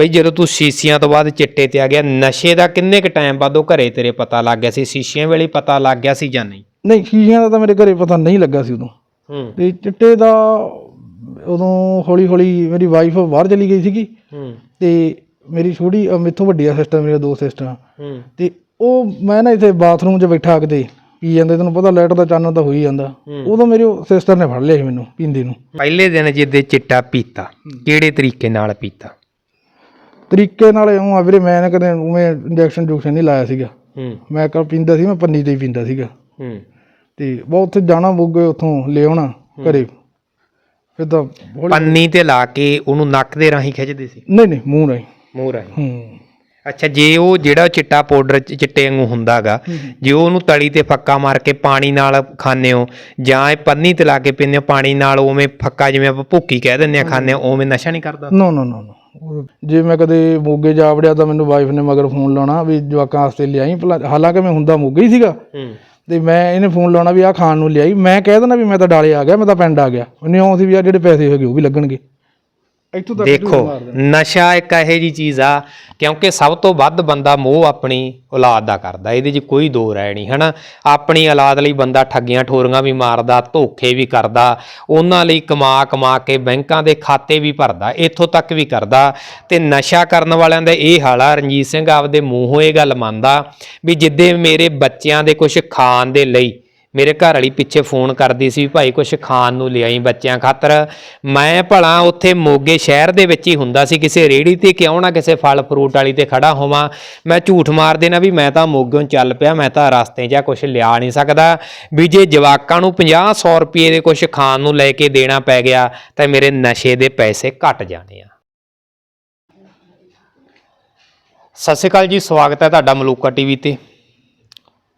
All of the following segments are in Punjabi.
ਬਈ ਜਦੋਂ ਤੂੰ ਸ਼ੀਸ਼ੀਆਂ ਤੋਂ ਬਾਅਦ ਚਿੱਟੇ ਤੇ ਆ ਗਿਆ ਨਸ਼ੇ ਦਾ ਕਿੰਨੇ ਕ ਟਾਈਮ ਬਾਅਦ ਉਹ ਘਰੇ ਤੇਰੇ ਪਤਾ ਲੱਗ ਗਿਆ ਸੀ? ਸ਼ੀਸ਼ੀਆਂ ਵੇਲੇ ਪਤਾ ਲੱਗ ਗਿਆ ਸੀ ਜਾਂ ਨਹੀਂ? ਨਹੀਂ ਸ਼ੀਸ਼ਿਆਂ ਦਾ ਤਾਂ ਮੇਰੇ ਘਰੇ ਪਤਾ ਨਹੀਂ ਲੱਗਾ ਸੀ ਉਦੋਂ। ਹੂੰ। ਤੇ ਚਿੱਟੇ ਦਾ ਉਦੋਂ ਹੌਲੀ ਹੌਲੀ ਮੇਰੀ ਵਾਈਫ ਬਾਹਰ ਚਲੀ ਗਈ ਸੀਗੀ। ਹੂੰ। ਤੇ ਮੇਰੀ ਛੋਟੀ ਮੇਥੋਂ ਵੱਡੀ ਆ ਸਿਸਟਰ ਮੇਰੇ ਦੋ ਸਿਸਟਰਾਂ ਹੂੰ। ਤੇ ਉਹ ਮੈਂ ਨਾ ਇੱਥੇ ਬਾਥਰੂਮ 'ਚ ਬੈਠਾ ਕਿਤੇ ਪੀ ਜਾਂਦੇ ਤੈਨੂੰ ਪਤਾ ਲਾਈਟ ਦਾ ਚਾਨਣ ਤਾਂ ਹੋ ਹੀ ਜਾਂਦਾ। ਉਦੋਂ ਮੇਰੀ ਸਿਸਟਰ ਨੇ ਫੜ ਲਿਆ ਸੀ ਮੈਨੂੰ ਪੀਂਦੇ ਨੂੰ। ਪਹਿਲੇ ਦਿਨ ਜਿੱਦੇ ਚਿੱਟਾ ਪੀਤਾ ਕਿਹੜੇ ਤਰੀਕੇ ਨਾਲ ਪੀਤਾ? ਤਰੀਕੇ ਨਾਲ ਇਉਂ ਆ ਵੀਰੇ ਮੈਂ ਨਾ ਕਦੇ ਉਵੇਂ ਇੰਜੈਕਸ਼ਨ ਜੂਕਸ਼ਨ ਨਹੀਂ ਲਾਇਆ ਸੀਗਾ। ਹੂੰ। ਮੈਂ ਕਾ ਪੀਂਦਾ ਸੀ ਮੈਂ ਪੰਨੀ ਤੇ ਹੀ ਪੀਂਦਾ ਸੀਗਾ। ਹੂੰ। ਤੇ ਬਹੁਤ ਉੱਥੇ ਜਾਣਾ ਬੁੱਗੇ ਉੱਥੋਂ ਲੈ ਆਉਣਾ ਘਰੇ। ਫਿਰ ਤਾਂ ਹੌਲੀ- ਪੰਨੀ ਤੇ ਲਾ ਕੇ ਉਹਨੂੰ ਨੱਕ ਦੇ ਰਾਹੀਂ ਖਿੱਚਦੇ ਸੀ? ਨਹੀਂ ਨਹੀਂ ਮੂੰਹ ਰਾਹੀਂ। ਮੂੰਹ ਰਾਹੀਂ। ਹੂੰ। ਅੱਛਾ ਜੇ ਉਹ ਜਿਹੜਾ ਚਿੱਟਾ ਪਾਊਡਰ ਚਿੱਟੇ ਵਾਂਗੂ ਹੁੰਦਾਗਾ ਜੇ ਉਹਨੂੰ ਤਲੀ ਤੇ ਫੱਕਾ ਮਾਰ ਕੇ ਪਾਣੀ ਨਾਲ ਖਾਂਦੇ ਹੋ ਜਾਂ ਇਹ ਪੰਨੀ ਤੇ ਲਾ ਕੇ ਪੀਂਦੇ ਹੋ ਪਾਣੀ ਨਾਲ ਉਵੇਂ ਫੱਕਾ ਜਿਵੇਂ ਆਪਾਂ ਭੁੱਕੀ ਕਹਿ ਦਿੰਦੇ ਆ ਹੋ। ਉਵੇਂ ਨਸ਼ਾ ਨਹੀਂ ਕਰਦਾ? ਨੋ ਨੋ ਨੋ ਨੋ। ਜੇ ਮੈਂ ਕਦੇ ਮੋਗੇ ਜਾ ਵੜਿਆ ਤਾਂ ਮੈਨੂੰ ਵਾਈਫ ਨੇ ਮਗਰ ਫੋਨ ਲਾਉਣਾ ਵੀ ਜਵਾਕਾਂ ਵਾਸਤੇ ਲਿਆਈ ਭਲਾ ਹਾਲਾਂਕਿ ਮੈਂ ਹੁੰਦਾ ਮੋਗੇ ਹੀ ਸੀਗਾ। ਹੂੰ। ਤੇ ਮੈਂ ਇਹਨੇ ਫੋਨ ਲਾਉਣਾ ਵੀ ਆਹ ਖਾਣ ਨੂੰ ਲਿਆਈ। ਮੈਂ ਕਹਿ ਦੇਣਾ ਵੀ ਮੈਂ ਤਾਂ ਡਾਲੇ ਆ ਗਿਆ ਮੈਂ ਤਾਂ ਪਿੰਡ ਆ ਗਿਆ। ਉਹਨੇ ਆਉਂ ਸੀ ਵੀ ਆ ਜਿਹੜੇ ਪੈਸੇ ਹੈਗੇ ਉਹ ਵੀ ਲੱਗਣਗੇ। ਇੱਥੋਂ ਤੱਕ ਦੇਖੋ ਨਸ਼ਾ ਇੱਕ ਇਹੋ ਜੀ ਚੀਜ਼ ਆ ਕਿਉਂਕਿ ਸਭ ਤੋਂ ਵੱਧ ਬੰਦਾ ਮੋਹ ਆਪਣੀ ਔਲਾਦ ਦਾ ਕਰਦਾ ਇਹਦੇ 'ਚ ਕੋਈ ਦੋ ਰਾਏ ਨਹੀਂ ਹਨਾ? ਆਪਣੀ ਔਲਾਦ ਲਈ ਬੰਦਾ ਠੱਗੀਆਂ ਠੋਰੀਆਂ ਵੀ ਮਾਰਦਾ ਧੋਖੇ ਵੀ ਕਰਦਾ ਉਹਨਾਂ ਲਈ ਕਮਾ ਕਮਾ ਕੇ ਬੈਂਕਾਂ ਦੇ ਖਾਤੇ ਵੀ ਭਰਦਾ ਇੱਥੋਂ ਤੱਕ ਵੀ ਕਰਦਾ। ਤੇ ਨਸ਼ਾ ਕਰਨ ਵਾਲਿਆਂ ਦਾ ਇਹ ਹਾਲ ਆ ਰਣਜੀਤ ਸਿੰਘ ਆਪਦੇ ਮੂੰਹੋਂ ਇਹ ਗੱਲ ਮੰਨਦਾ ਵੀ ਜਿੱਦੇ ਮੇਰੇ ਬੱਚਿਆਂ ਦੇ ਕੁਝ ਖਾਣ ਦੇ ਲਈ ਮੇਰੇ ਘਰ ਵਾਲੀ ਪਿੱਛੇ ਫੋਨ ਕਰਦੀ ਸੀ ਵੀ ਭਾਈ ਕੁਝ ਖਾਣ ਨੂੰ ਲਿਆਈ ਬੱਚਿਆਂ ਖਾਤਰ। ਮੈਂ ਭਲਾ ਉੱਥੇ ਮੋਗੇ ਸ਼ਹਿਰ ਦੇ ਵਿੱਚ ਹੀ ਹੁੰਦਾ ਸੀ, ਕਿਸੇ ਰੇੜੀ ਤੇ ਕਿਉਂ ਨਾ ਕਿਸੇ ਫਲ ਫਰੂਟ ਵਾਲੀ ਤੇ ਖੜਾ ਹੋਵਾਂ। ਮੈਂ ਝੂਠ ਮਾਰ ਦੇਣਾ ਵੀ ਮੈਂ ਤਾਂ ਮੋਗਿਓਂ ਚੱਲ ਪਿਆ, ਮੈਂ ਤਾਂ ਰਸਤੇ 'ਚ ਕੁਝ ਲਿਆ ਨਹੀਂ ਸਕਦਾ। ਵੀ ਜੇ ਜਵਾਕਾਂ ਨੂੰ 50 100 ਰੁਪਏ ਦੇ ਕੁਝ ਖਾਣ ਨੂੰ ਲੈ ਕੇ ਦੇਣਾ ਪੈ ਗਿਆ, ਤਾਂ ਮੇਰੇ ਨਸ਼ੇ ਦੇ ਪੈਸੇ ਘਟ ਜਾਣੇ ਆ। ਸਤਿ ਸ਼੍ਰੀ ਅਕਾਲ ਜੀ, ਸਵਾਗਤ ਹੈ ਤੁਹਾਡਾ ਮਲੂਕਾ ਟੀਵੀ ਤੇ।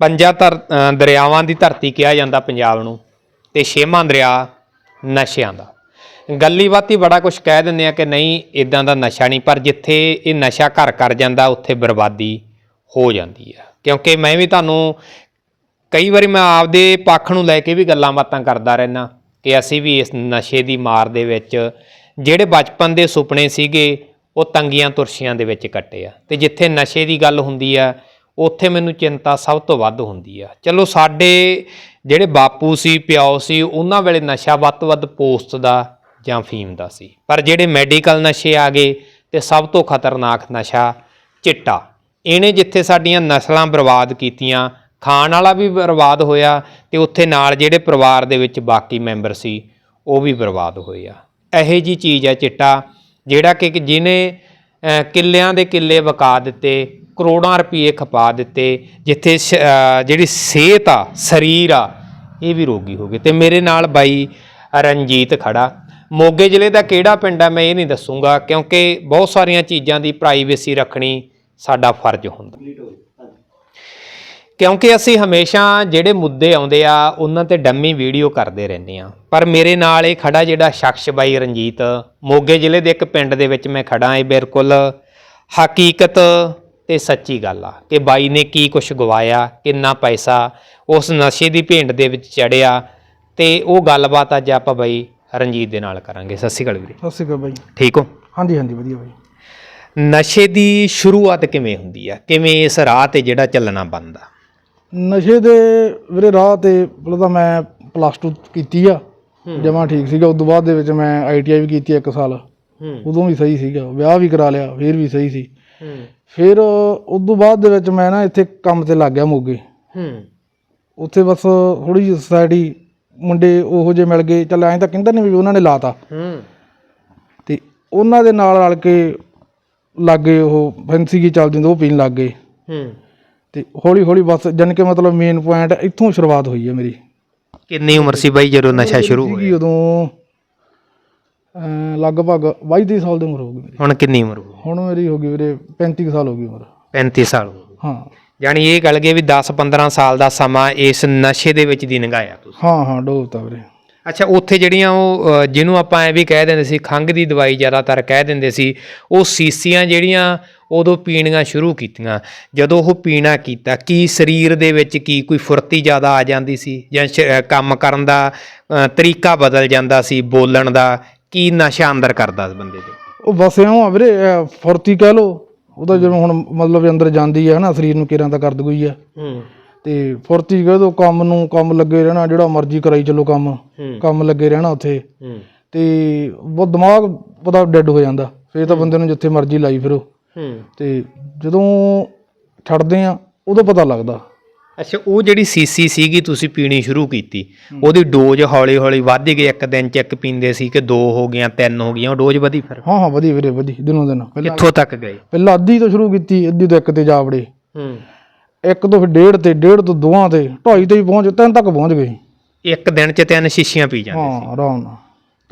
ਪੰਜਾਂ ਧਰ ਦਰਿਆਵਾਂ ਦੀ ਧਰਤੀ ਕਿਹਾ ਜਾਂਦਾ ਪੰਜਾਬ ਨੂੰ ਤੇ ਛੇਵਾਂ ਦਰਿਆ ਨਸ਼ਿਆਂ ਦਾ। ਗੱਲੀ ਬਾਤੀ ਬੜਾ ਕੁਝ ਕਹਿ ਦਿੰਦੇ ਆ ਕਿ ਨਹੀਂ ਇਦਾਂ ਦਾ ਨਸ਼ਾ ਨਹੀਂ, ਪਰ ਜਿੱਥੇ ਇਹ ਨਸ਼ਾ ਘਰ ਕਰ ਜਾਂਦਾ, ਉੱਥੇ ਬਰਬਾਦੀ ਹੋ ਜਾਂਦੀ ਆ। ਕਿਉਂਕਿ ਮੈਂ ਵੀ ਤੁਹਾਨੂੰ ਕਈ ਵਾਰੀ ਮੈਂ ਆਪਦੇ ਪੱਖ ਨੂੰ ਲੈ ਕੇ ਵੀ ਗੱਲਾਂ ਬਾਤਾਂ ਕਰਦਾ ਰਹਿਣਾ ਕਿ ਅਸੀਂ ਵੀ ਇਸ ਨਸ਼ੇ ਦੀ ਮਾਰ ਦੇ ਵਿੱਚ ਜਿਹੜੇ ਬਚਪਨ ਦੇ ਸੁਪਨੇ ਸੀਗੇ, ਉਹ ਤੰਗੀਆਂ ਤੁਰਸ਼ੀਆਂ ਦੇ ਵਿੱਚ ਕੱਟੇ ਆ। ਤੇ ਜਿੱਥੇ ਨਸ਼ੇ ਦੀ ਗੱਲ ਹੁੰਦੀ ਆ ਉੱਥੇ ਮੈਨੂੰ ਚਿੰਤਾ ਸਭ ਤੋਂ ਵੱਧ ਹੁੰਦੀ ਆ। ਚਲੋ ਸਾਡੇ ਜਿਹੜੇ ਬਾਪੂ ਸੀ, ਪਿਓ ਸੀ, ਉਹਨਾਂ ਵੇਲੇ ਨਸ਼ਾ ਵੱਧ ਤੋਂ ਵੱਧ ਪੋਸਟ ਦਾ ਜਾਂ ਫੀਮ ਦਾ ਸੀ। ਪਰ ਜਿਹੜੇ ਮੈਡੀਕਲ ਨਸ਼ੇ ਆ ਗਏ ਤੇ ਸਭ ਤੋਂ ਖਤਰਨਾਕ ਨਸ਼ਾ ਚਿੱਟਾ। ਇਹਨੇ ਜਿੱਥੇ ਸਾਡੀਆਂ ਨਸਲਾਂ ਬਰਬਾਦ ਕੀਤੀਆਂ, ਖਾਣ ਵਾਲਾ ਵੀ ਬਰਬਾਦ ਹੋਇਆ ਤੇ ਉੱਥੇ ਨਾਲ ਜਿਹੜੇ ਪਰਿਵਾਰ ਦੇ ਵਿੱਚ ਬਾਕੀ ਮੈਂਬਰ ਸੀ, ਉਹ ਵੀ ਬਰਬਾਦ ਹੋਏ ਆ। ਇਹੋ ਜੀ ਚੀਜ਼ ਹੈ ਚਿੱਟਾ, ਜਿਹੜਾ ਕਿ ਜਿਹਨੇ ਕਿੱਲਿਆਂ ਦੇ ਕਿੱਲੇ ਵਕਾ ਦਿੱਤੇ ਕਰੋੜਾਂ ਰੁਪਏ ਖਪਾ ਦਿੱਤੇ, ਜਿੱਥੇ ਸ਼- ਜਿਹੜੀ ਸਿਹਤ ਆ, ਸਰੀਰ ਆ, ਇਹ ਵੀ ਰੋਗੀ ਹੋ ਗਏ। ਤੇ ਮੇਰੇ ਨਾਲ ਬਾਈ ਰਣਜੀਤ ਖੜਾ। ਮੋਗੇ ਜ਼ਿਲ੍ਹੇ ਦਾ ਕਿਹੜਾ ਪਿੰਡ ਆ, ਮੈਂ ਇਹ ਨਹੀਂ ਦੱਸੂਗਾ, ਕਿਉਂਕਿ ਬਹੁਤ ਸਾਰੀਆਂ ਚੀਜ਼ਾਂ ਦੀ ਪ੍ਰਾਈਵੇਸੀ ਰੱਖਣੀ ਸਾਡਾ ਫਰਜ਼ ਹੁੰਦਾ। ਕਿਉਂਕਿ ਅਸੀਂ ਹਮੇਸ਼ਾ ਜਿਹੜੇ ਮੁੱਦੇ ਆਉਂਦੇ ਆ, ਉਹਨਾਂ ਤੇ ਡੰਮੀ ਵੀਡੀਓ ਕਰਦੇ ਰਹਿੰਦੇ ਆ। ਪਰ ਮੇਰੇ ਨਾਲ ਇਹ ਖੜਾ ਜਿਹੜਾ ਸ਼ਖਸ ਬਾਈ ਰਣਜੀਤ, ਮੋਗੇ ਜ਼ਿਲ੍ਹੇ ਦੇ ਇੱਕ ਪਿੰਡ ਦੇ ਵਿੱਚ ਮੈਂ ਖੜਾ ਇਹ ਬਿਲਕੁਲ ਹਕੀਕਤ ਤੇ ਸੱਚੀ ਗੱਲ ਆ ਕਿ ਬਾਈ ਨੇ ਕੀ ਕੁਝ ਗਵਾਇਆ ਕਿੰਨਾ ਪੈਸਾ ਉਸ ਨਸ਼ੇ ਦੀ ਭੇਂਟ ਦੇ ਵਿੱਚ ਚੜਿਆ ਤੇ ਉਹ ਗੱਲਬਾਤ ਅੱਜ ਆਪਾਂ ਬਾਈ ਰਣਜੀਤ ਦੇ ਨਾਲ ਕਰਾਂਗੇ। ਸਤਿ ਸ਼੍ਰੀ ਅਕਾਲ ਵੀਰੇ। ਸਤਿ ਸ਼੍ਰੀ ਅਕਾਲ ਬਾਈ। ਠੀਕ ਹੋ? ਹਾਂਜੀ ਹਾਂਜੀ ਵਧੀਆ ਬਾਈ। ਨਸ਼ੇ ਦੀ ਸ਼ੁਰੂਆਤ ਕਿਵੇਂ ਹੁੰਦੀ ਆ? ਕਿਵੇਂ ਇਸ ਰਾਹ ਤੇ ਜਿਹੜਾ ਚੱਲਣਾ ਬਣਦਾ ਨਸ਼ੇ ਦੇ ਵੀਰੇ ਰਾਹ ਤੇ ਪਹਿਲਾਂ ਤਾਂ ਮੈਂ ਪਲੱਸ 2 ਕੀਤੀ ਆ ਜਮਾ ਠੀਕ ਸੀਗਾ। ਉਸ ਤੋਂ ਬਾਅਦ ਦੇ ਵਿੱਚ ਮੈਂ ਆਈਟੀਆਈ ਵੀ ਕੀਤੀ ਇੱਕ ਸਾਲ। ਉਦੋਂ ਵੀ ਸਹੀ ਸੀਗਾ। ਵਿਆਹ ਵੀ ਕਰਾ ਲਿਆ ਫਿਰ ਵੀ ਸਹੀ ਸੀ। ਫਿਰ ਉਸ ਤੋਂ ਬਾਅਦ ਦੇ ਵਿੱਚ ਮੈਂ ਨਾ ਇੱਥੇ ਕੰਮ ਤੇ ਲੱਗ ਗਿਆ ਮੋਗੇ। ਹੂੰ। ਉੱਥੇ ਬਸ ਥੋੜੀ ਜਿਹੀ ਸੋਸਾਇਟੀ ਮੁੰਡੇ ਉਹੋ ਜਿਹੇ ਮਿਲ ਗਏ। ਚੱਲ ਐਂ ਤਾਂ ਕਹਿੰਦਾ ਨਹੀਂ ਵੀ ਉਹਨਾਂ ਨੇ ਲਾਤਾ। ਹੂੰ। ਤੇ ਉਹਨਾਂ ਦੇ ਨਾਲ ਰਲ ਕੇ ਲੱਗੇ ਉਹ ਫੈਂਸੀ ਕੀ ਚੱਲਦੀ ਉਹ ਪੀਣ ਲੱਗ ਗਏ। ਹੂੰ। ਤੇ ਹੌਲੀ ਹੌਲੀ ਬਸ ਜਾਣੀ ਕਿ ਮਤਲਬ ਮੇਨ ਪੁਆਇੰਟ ਇੱਥੋਂ ਸ਼ੁਰੂਆਤ ਹੋਈ ਹੈ ਮੇਰੀ। ਕਿੰਨੀ ਉਮਰ ਸੀ ਬਾਈ ਜਦੋਂ ਨਸ਼ਾ ਸ਼ੁਰੂ ਹੋਇਆ? ਉਦੋਂ ਅਮ ਲਗਭਗ 22 23 ਸਾਲ ਦੀ ਉਮਰ ਹੋ ਗਈ ਮੇਰੀ। ਹੁਣ ਕਿੰਨੀ ਉਮਰ ਹੋ ਹੁਣ ਮੇਰੀ ਹੋ ਗਈ ਵੀਰੇ 35 ਕੁ ਸਾਲ ਹੋ ਗਈ ਉਮਰ। 35 ਸਾਲ ਹੋ ਗਏ ਹਾਂ। ਯਾਨੀ ਇਹ ਗੱਲ ਗਏ ਵੀ 10 15 ਸਾਲ ਦਾ ਸਮਾਂ ਇਸ ਨਸ਼ੇ ਦੇ ਵਿੱਚ ਦੀ ਲੰਘਾਇਆ ਤੁਸੀਂ? ਹਾਂ ਹਾਂ ਡੋਬਤਾ ਵੀਰੇ। ਅੱਛਾ ਉੱਥੇ ਜਿਹੜੀਆਂ ਉਹ ਅ, ਜਿਹਨੂੰ ਆਪਾਂ ਐ ਵੀ ਕਹਿ ਦਿੰਦੇ ਸੀ ਖੰਘ ਦੀ ਦਵਾਈ ਜ਼ਿਆਦਾਤਰ ਕਹਿ ਦਿੰਦੇ ਸੀ ਉਹ ਸੀਸੀਆਂ ਜਿਹੜੀਆਂ ਉਦੋਂ ਪੀਣੀਆਂ ਸ਼ੁਰੂ ਕੀਤੀਆਂ। ਜਦੋਂ ਉਹ ਪੀਣਾ ਕੀਤਾ ਕੀ ਸਰੀਰ ਦੇ ਵਿੱਚ ਕੀ ਕੋਈ ਫੁਰਤੀ ਜ਼ਿਆਦਾ ਆ ਜਾਂਦੀ ਸੀ ਜਾਂ ਸ਼- ਅ, ਕੰਮ ਕਰਨ ਦਾ ਅ, ਤਰੀਕਾ ਬਦਲ ਜਾਂਦਾ ਸੀ ਬੋਲਣ ਦਾ ਕੀ ਨਸ਼ਾ ਅੰਦਰ ਕਰਦਾ ਸੀ ਬੰਦੇ ਦੇ ਉਹ ਬਸ ਇਉਂ ਆ ਵੀਰੇ ਇਹ ਫੁਰਤੀ ਕਹਿ ਲੋ ਉਹ ਤਾਂ ਜਿਵੇਂ ਹੁਣ ਮਤਲਬ ਅੰਦਰ ਜਾਂਦੀ ਹੈ ਨਾ ਸਰੀਰ ਨੂੰ ਕਿਰਾਂ ਤਾਂ ਕਰ ਦਗੂਈ ਆ। ਹੂੰ। ਤੇ ਫੁਰਤੀ ਕਹਿ ਦੋ ਕੰਮ ਨੂੰ ਕੰਮ ਲੱਗੇ ਰਹਿਣਾ ਜਿਹੜਾ ਮਰਜ਼ੀ ਕਰਾਈ ਚੱਲੋ ਕੰਮ। ਕੰਮ ਲੱਗੇ ਰਹਿਣਾ ਉੱਥੇ। ਹੂੰ। ਤੇ ਉਹ ਦਿਮਾਗ ਪਤਾ ਡੈੱਡ ਹੋ ਜਾਂਦਾ। ਫੇਰ ਤਾਂ ਬੰਦੇ ਨੂੰ ਜਿੱਥੇ ਮਰਜ਼ੀ ਲਾਈ ਫਿਰੋ। ਹੂੰ। ਤੇ ਜਦੋਂ ਛੱਡਦੇ ਆ ਉਦੋਂ ਪਤਾ ਲੱਗਦਾ। ਅੱਛਾ ਉਹ ਜਿਹੜੀ ਸੀਸੀ ਸੀਗੀ ਤੁਸੀਂ ਪੀਣੀ ਸ਼ੁਰੂ ਕੀਤੀ ਉਹਦੀ ਡੋਜ਼ ਹੌਲੀ ਹੌਲੀ ਵੱਧ ਗਈ ਇੱਕ ਦਿਨ ਚ ਇੱਕ ਪੀਂਦੇ ਸੀ ਕਿ ਦੋ ਹੋ ਗਈਆਂ ਤਿੰਨ ਹੋ ਗਈਆਂ ਉਹ ਡੋਜ਼ ਵਧੀ ਫਿਰ? ਹਾਂ ਹਾਂ ਵਧੀਆ ਵੀਰੇ ਵਧੀਆ ਦਿਨੋਂ ਦਿਨ। ਕਿੱਥੋਂ ਤੱਕ ਗਏ ਪਹਿਲਾਂ ਅੱਧੀ ਤੋਂ ਸ਼ੁਰੂ ਕੀਤੀ ਅੱਧੀ ਤੋਂ ਇੱਕ ਤੇ ਜਾ ਵੜੇ। ਹੂੰ। ਇੱਕ ਤੋਂ ਫਿਰ ਡੇਢ ਤੇ ਡੇਢ ਤੋਂ ਦੋਵਾਂ ਤੇ ਢਾਈ ਤੇ ਹੀ ਪਹੁੰਚ ਤਿੰਨ ਤੱਕ ਪਹੁੰਚ ਗਏ। ਇੱਕ ਦਿਨ ਚ ਤਿੰਨ ਸ਼ੀਸ਼ੀਆਂ ਪੀ ਜਾਂਦੇ ਹਾਂ ਆਰਾਮ ਨਾਲ।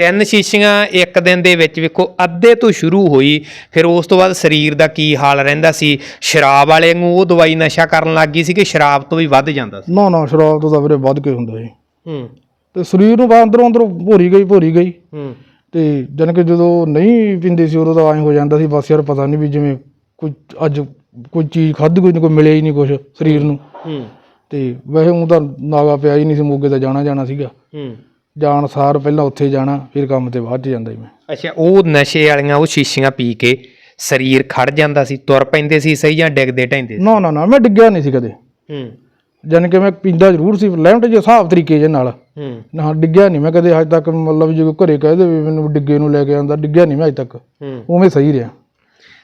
ਤਿੰਨ ਸ਼ੀਸ਼ੀਆਂ ਇੱਕ ਦਿਨ ਦੇ ਵਿੱਚ ਵੇਖੋ ਅੱਧੇ ਤੋਂ ਸ਼ੁਰੂ ਹੋਈ ਫਿਰ ਉਸ ਤੋਂ ਬਾਅਦ ਸਰੀਰ ਦਾ ਕੀ ਹਾਲ ਰਹਿੰਦਾ ਸੀ? ਸ਼ਰਾਬ ਵਾਲੇ ਨੂੰ ਉਹ ਦਵਾਈ ਨਸ਼ਾ ਕਰਨ ਲੱਗ ਗਈ ਸੀ ਕਿ ਸ਼ਰਾਬ ਤੋਂ ਵੀ ਵੱਧ ਜਾਂਦਾ ਸੀ? ਨਾ ਨਾ ਸ਼ਰਾਬ ਤੋਂ ਤਾਂ ਵੀਰੇ ਵੱਧ ਕੇ ਹੁੰਦਾ ਸੀ। ਹੂੰ। ਤੇ ਸਰੀਰ ਨੂੰ ਬਾਹਰ ਅੰਦਰੋਂ ਅੰਦਰੋਂ ਭੋਰੀ ਗਈ ਭੋਰੀ ਗਈ। ਹੂੰ। ਤੇ ਜਨ ਕਿ ਜਦੋਂ ਨਹੀਂ ਪੀਂਦੇ ਸੀ ਉਦੋਂ ਤਾਂ ਐਂ ਹੋ ਜਾਂਦਾ ਸੀ ਬਸ ਯਾਰ ਪਤਾ ਨਹੀਂ ਵੀ ਜਿਵੇਂ ਕੋਈ ਅੱਜ ਕੋਈ ਚੀਜ਼ ਖਾਧੀ ਕੋਈ ਨਹੀਂ ਕੋਈ ਮਿਲਿਆ ਹੀ ਨਹੀਂ ਕੁਝ ਸਰੀਰ ਨੂੰ। ਹੂੰ। ਤੇ ਵੈਸੇ ਉਹ ਤਾਂ ਨਾਗਾ ਪਿਆ ਹੀ ਨਹੀਂ ਸੀ ਮੋਗੇ ਤਾਂ ਜਾਣਾ ਜਾਣਾ ਸੀਗਾ। ਹੂੰ। ਜਾਣ ਸਾਰ ਪਹਿਲਾਂ ਉੱਥੇ ਜਾਣਾ ਫਿਰ ਕੰਮ ਤੇ ਬਾਅਦ ਚ ਜਾਂਦਾ ਸੀ ਮੈਂ। ਅੱਛਾ ਉਹ ਨਸ਼ੇ ਵਾਲੀਆਂ ਉਹ ਸ਼ੀਸ਼ੀਆਂ ਪੀ ਕੇ ਸਰੀਰ ਖੜ ਜਾਂਦਾ ਸੀ ਤੁਰ ਪੈਂਦੇ ਸੀ ਸਹੀ ਜਾਂ ਡਿੱਗਦੇ ਢੈਂਦੇ ਸੀ? ਨਾ ਨਾ ਨਾ ਮੈਂ ਡਿੱਗਿਆ ਨਹੀਂ ਸੀ ਕਦੇ। ਹੂੰ। ਜਨ ਕਿ ਮੈਂ ਪੀਂਦਾ ਜ਼ਰੂਰ ਸੀ ਲਿਮਟ ਜੇ ਹਿਸਾਬ ਤਰੀਕੇ ਜੇ ਨਾਲ। ਹੂੰ। ਨਾ ਡਿੱਗਿਆ ਨਹੀਂ ਮੈਂ ਕਦੇ ਅੱਜ ਤੱਕ ਮਤਲਬ ਜੇ ਕੋਈ ਘਰੇ ਕਹਿ ਦੇ ਵੀ ਮੈਨੂੰ ਡਿੱਗੇ ਨੂੰ ਲੈ ਕੇ ਆਂਦਾ ਡਿੱਗਿਆ ਨਹੀਂ ਮੈਂ ਅੱਜ ਤੱਕ। ਹੂੰ। ਉਵੇਂ ਸਹੀ ਰਿਹਾ।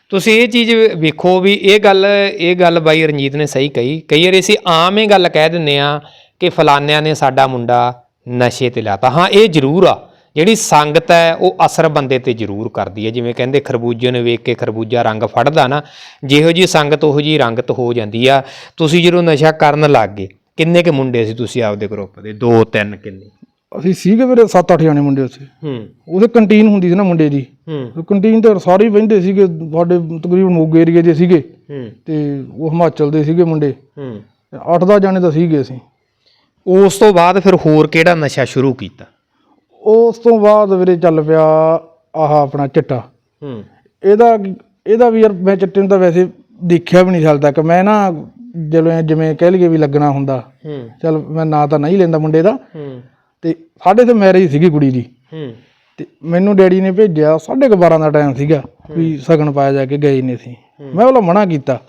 ਤੁਸੀਂ ਇਹ ਚੀਜ਼ ਵੇਖੋ ਵੀ ਇਹ ਗੱਲ ਇਹ ਗੱਲ ਬਾਈ ਰਣਜੀਤ ਨੇ ਸਹੀ ਕਹੀ। ਕਈ ਵਾਰੀ ਅਸੀਂ ਆਮ ਇਹ ਗੱਲ ਕਹਿ ਦਿੰਨੇ ਆ ਕਿ ਫਲਾਨਿਆਂ ਨੇ ਸਾਡਾ ਮੁੰਡਾ ਨਸ਼ੇ ਤੇ ਲਾਤਾ ਹਾਂ ਇਹ ਜ਼ਰੂਰ ਆ। ਜਿਹੜੀ ਸੰਗਤ ਹੈ ਉਹ ਅਸਰ ਬੰਦੇ ਤੇ ਜ਼ਰੂਰ ਕਰਦੀ ਹੈ। ਜਿਵੇਂ ਕਹਿੰਦੇ ਖਰਬੂਜੇ ਨੂੰ ਵੇਖ ਕੇ ਖਰਬੂਜਾ ਰੰਗ ਫੜਦਾ ਨਾ ਜਿਹੋ ਜੀ ਸੰਗਤ ਉਹੋ ਜੀ ਰੰਗਤ ਹੋ ਜਾਂਦੀ ਆ। ਤੁਸੀਂ ਜਦੋਂ ਨਸ਼ਾ ਕਰਨ ਲੱਗ ਗਏ ਕਿੰਨੇ ਕੁ ਮੁੰਡੇ ਸੀ ਤੁਸੀਂ ਆਪਦੇ ਗਰੁੱਪ ਦੇ? ਦੋ ਤਿੰਨ ਕਿੰਨੇ? ਅਸੀਂ ਸੀਗੇ ਵੀਰੇ 7-8 ਜਾਣੇ ਮੁੰਡੇ ਉੱਥੇ। ਹੂੰ। ਉਹਦੇ ਕੰਟੀਨ ਹੁੰਦੀ ਸੀ ਨਾ ਮੁੰਡੇ ਦੀ। ਹੂੰ। ਕੰਟੀਨ ਤੇ ਸਾਰੇ ਹੀ ਸੀਗੇ ਸਾਡੇ ਤਕਰੀਬਨ ਮੋਗੇ ਏਰੀਏ ਦੇ ਸੀਗੇ। ਹੂੰ। ਤੇ ਉਹ ਹਿਮਾਚਲ ਦੇ ਸੀਗੇ ਮੁੰਡੇ। ਹੂੰ। 8-10 ਜਾਣੇ ਤਾਂ ਸੀਗੇ ਅਸੀਂ। ਉਸ ਤੋਂ ਬਾਅਦ ਫਿਰ ਹੋਰ ਕਿਹੜਾ ਨਸ਼ਾ ਸ਼ੁਰੂ ਕੀਤਾ? ਉਸ ਤੋਂ ਬਾਅਦ ਵੀਰੇ ਚੱਲ ਪਿਆ ਆਹ ਆਪਣਾ ਚਿੱਟਾ। ਹੂੰ। ਇਹਦਾ ਇਹਦਾ ਵੀ ਯਾਰ ਮੈਂ ਚਿੱਟੇ ਨੂੰ ਤਾਂ ਵੈਸੇ ਦੇਖਿਆ ਵੀ ਨਹੀਂ ਹਾਲ ਤੱਕ। ਮੈਂ ਨਾ ਜਦੋਂ ਜਿਵੇਂ ਕਹਿ ਲਈਏ ਵੀ ਲੱਗਣਾ ਹੁੰਦਾ ਹੂੰ। ਚੱਲ ਮੈਂ ਨਾਂ ਤਾਂ ਨਹੀਂ ਲੈਂਦਾ ਮੁੰਡੇ ਦਾ। ਹੂੰ। ਤੇ ਸਾਡੇ ਤੇ ਮੈਰਿਜ ਸੀਗੀ ਕੁੜੀ ਦੀ। ਹੂੰ। ਤੇ ਮੈਨੂੰ ਡੈਡੀ ਨੇ ਭੇਜਿਆ 12:30 ਦਾ ਟਾਈਮ ਸੀਗਾ ਵੀ ਸਗਨ ਪਾਇਆ ਜਾ ਕੇ ਗਏ ਨਹੀਂ ਸੀ ਮੈਂ ਉਹਲਾ ਮਨਾ ਕੀਤਾ।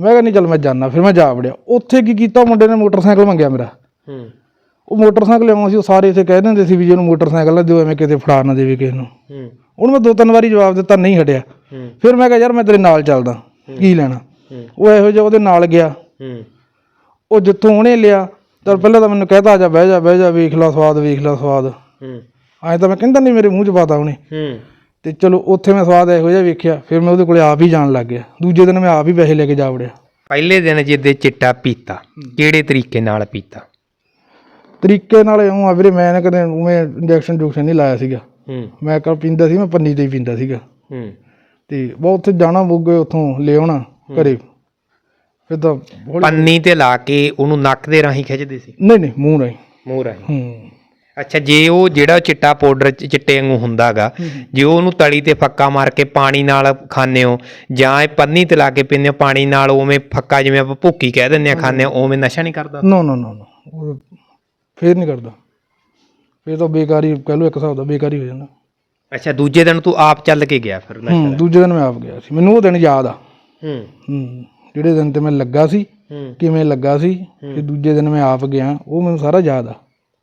ਮੈਂ ਕਿਹਾ ਨਹੀਂ ਚੱਲ ਮੈਂ ਜਾਣਾ ਫਿਰ ਮੈਂ ਜਾ ਵੜਿਆ। ਉੱਥੇ ਕੀ ਕੀਤਾ ਮੁੰਡੇ ਨੇ ਮੋਟਰਸਾਈਕਲ ਮੰਗਿਆ ਮੇਰਾ। ਹੂੰ। ਉਹ ਮੋਟਰਸਾਈਕਲ ਲਿਆਉਣਾ ਸੀ ਉਹ ਸਾਰੇ ਇੱਥੇ ਕਹਿ ਦਿੰਦੇ ਸੀ ਵੀ ਜਿਹਨੂੰ ਮੋਟਰਸਾਈਕਲ ਨਾ ਦਿਓ ਐਵੇਂ ਕਿਤੇ ਫੜਾ ਨਾ ਦੇਵੇ ਕਿਸੇ ਨੂੰ। ਹੂੰ। ਉਹਨੂੰ ਮੈਂ ਦੋ ਤਿੰਨ ਵਾਰੀ ਜਵਾਬ ਦਿੱਤਾ ਨਹੀਂ ਹਟਿਆ। ਹੂੰ। ਫਿਰ ਮੈਂ ਕਿਹਾ ਯਾਰ ਮੈਂ ਤੇਰੇ ਨਾਲ ਚੱਲਦਾ ਕੀ ਲੈਣਾ? ਉਹ ਇਹੋ ਜਿਹਾ ਉਹਦੇ ਨਾਲ ਗਿਆ। ਹੂੰ। ਉਹ ਜਿੱਥੋਂ ਉਹਨੇ ਲਿਆ ਤਾਂ ਪਹਿਲਾਂ ਤਾਂ ਮੈਨੂੰ ਕਹਿਤਾ ਜਾ ਬਹਿ ਜਾ ਬਹਿ ਜਾ ਵੇਖ ਲਾ ਸਵਾਦ ਵੇਖ ਲਾ ਸਵਾਦ। ਹੂੰ। ਐਂ ਤਾਂ ਮੈਂ ਕਹਿੰਦਾ ਨਹੀਂ ਮੇਰੇ ਮੂੰਹ 'ਚ ਪਾਤਾ ਉਹਨੇ ਹੂੰ। ਤੇ ਚਲੋ ਉੱਥੇ ਮੈਂ ਸਵਾਦ ਇਹੋ ਜਿਹਾ ਵੇਖਿਆ ਫਿਰ ਮੈਂ ਉਹਦੇ ਕੋਲੇ ਆਪ ਹੀ ਜਾਣ ਲੱਗ ਗਿਆ। ਦੂਜੇ ਦਿਨ ਮੈਂ ਆਪ ਹੀ ਪੈਸੇ ਲੈ ਕੇ ਜਾ ਵੜਿਆ। ਪਹਿਲੇ ਦਿਨ ਜਿੱਦੇ ਚਿੱਟਾ ਪੀਤਾ ਕਿਹੜੇ ਤਰੀਕੇ ਨਾਲ ਪੀਤਾ? ਤਰੀਕੇ ਨਾਲ ਇਉਂ ਆ ਵੀਰੇ ਮੈਂ ਨਾ ਕਦੇ ਉਵੇਂ ਇੰਜੈਕਸ਼ਨ ਜੂਕਸ਼ਨ ਨਹੀਂ ਲਾਇਆ ਸੀਗਾ। ਹੂੰ। ਮੈਂ ਕਾ ਪੀਂਦਾ ਸੀ ਮੈਂ ਪੰਨੀ ਤੇ ਹੀ ਪੀਂਦਾ ਸੀਗਾ। ਹੂੰ। ਤੇ ਬਹੁਤ ਉੱਥੇ ਜਾਣਾ ਬੁੱਗੇ ਉੱਥੋਂ ਲੈ ਆਉਣਾ ਘਰੇ। ਫਿਰ ਤਾਂ ਪੰਨੀ ਤੇ ਲਾ ਕੇ ਉਹਨੂੰ ਨੱਕ ਦੇ ਰਾਹੀਂ ਖਿੱਚਦੇ ਸੀ? ਨਹੀਂ ਨਹੀਂ ਮੂੰਹ ਨਹੀਂ ਮੂੰਹ ਰਾਹੀਂ। ਹੂੰ। ਅੱਛਾ ਜੇ ਉਹ ਜਿਹੜਾ ਚਿੱਟਾ ਪਾਊਡਰ ਚਿੱਟੇ ਵਾਂਗੂ ਹੁੰਦਾਗਾ ਜੇ ਉਹਨੂੰ ਤਲੀ ਤੇ ਫੱਕਾ ਮਾਰ ਕੇ ਪਾਣੀ ਨਾਲ ਖਾਂਦੇ ਹੋ ਜਾਂ ਇਹ ਪੰਨੀ ਤੇ ਲਾ ਕੇ ਪੀਂਦੇ ਹੋ ਪਾਣੀ ਨਾਲ ਉਵੇਂ ਫੱਕਾ ਜਿਵੇਂ ਆਪਾਂ ਭੁੱਕੀ ਕਹਿ ਦਿੰਦੇ ਆ ਹੋ ਉਵੇਂ ਨਸ਼ਾ ਨਹੀਂ ਕਰਦਾ? ਨੋ ਨੋ ਨੋ ਨੋ। ਫੇਰ ਨਹੀਂ ਕਰਦਾ। ਫੇਰ ਤਾਂ ਬੇਕਾਰੀ ਕਹਿ ਲਓ ਇੱਕ ਹਿਸਾਬ ਦਾ ਬੇਕਾਰੀ ਹੋ ਜਾਂਦਾ। ਅੱਛਾ ਦੂਜੇ ਦਿਨ ਤੂੰ ਆਪ ਚੱਲ ਕੇ ਗਿਆ ਫਿਰ ਨਸ਼ਾ ਹੂੰ ਦੂਜੇ ਦਿਨ ਮੈਂ ਆਪ ਗਿਆ ਸੀ। ਮੈਨੂੰ ਉਹ ਦਿਨ ਯਾਦ ਆ। ਹੂੰ। ਹੂੰ ਜਿਹੜੇ ਦਿਨ ਤੇ ਮੈਂ ਲੱਗਾ ਸੀ ਹੂੰ। ਕਿਵੇਂ ਲੱਗਾ ਸੀ ਤੇ ਦੂਜੇ ਦਿਨ ਮੈਂ ਆਪ ਗਿਆ ਉਹ ਮੈਨੂੰ ਸਾਰਾ ਯਾਦ ਆ।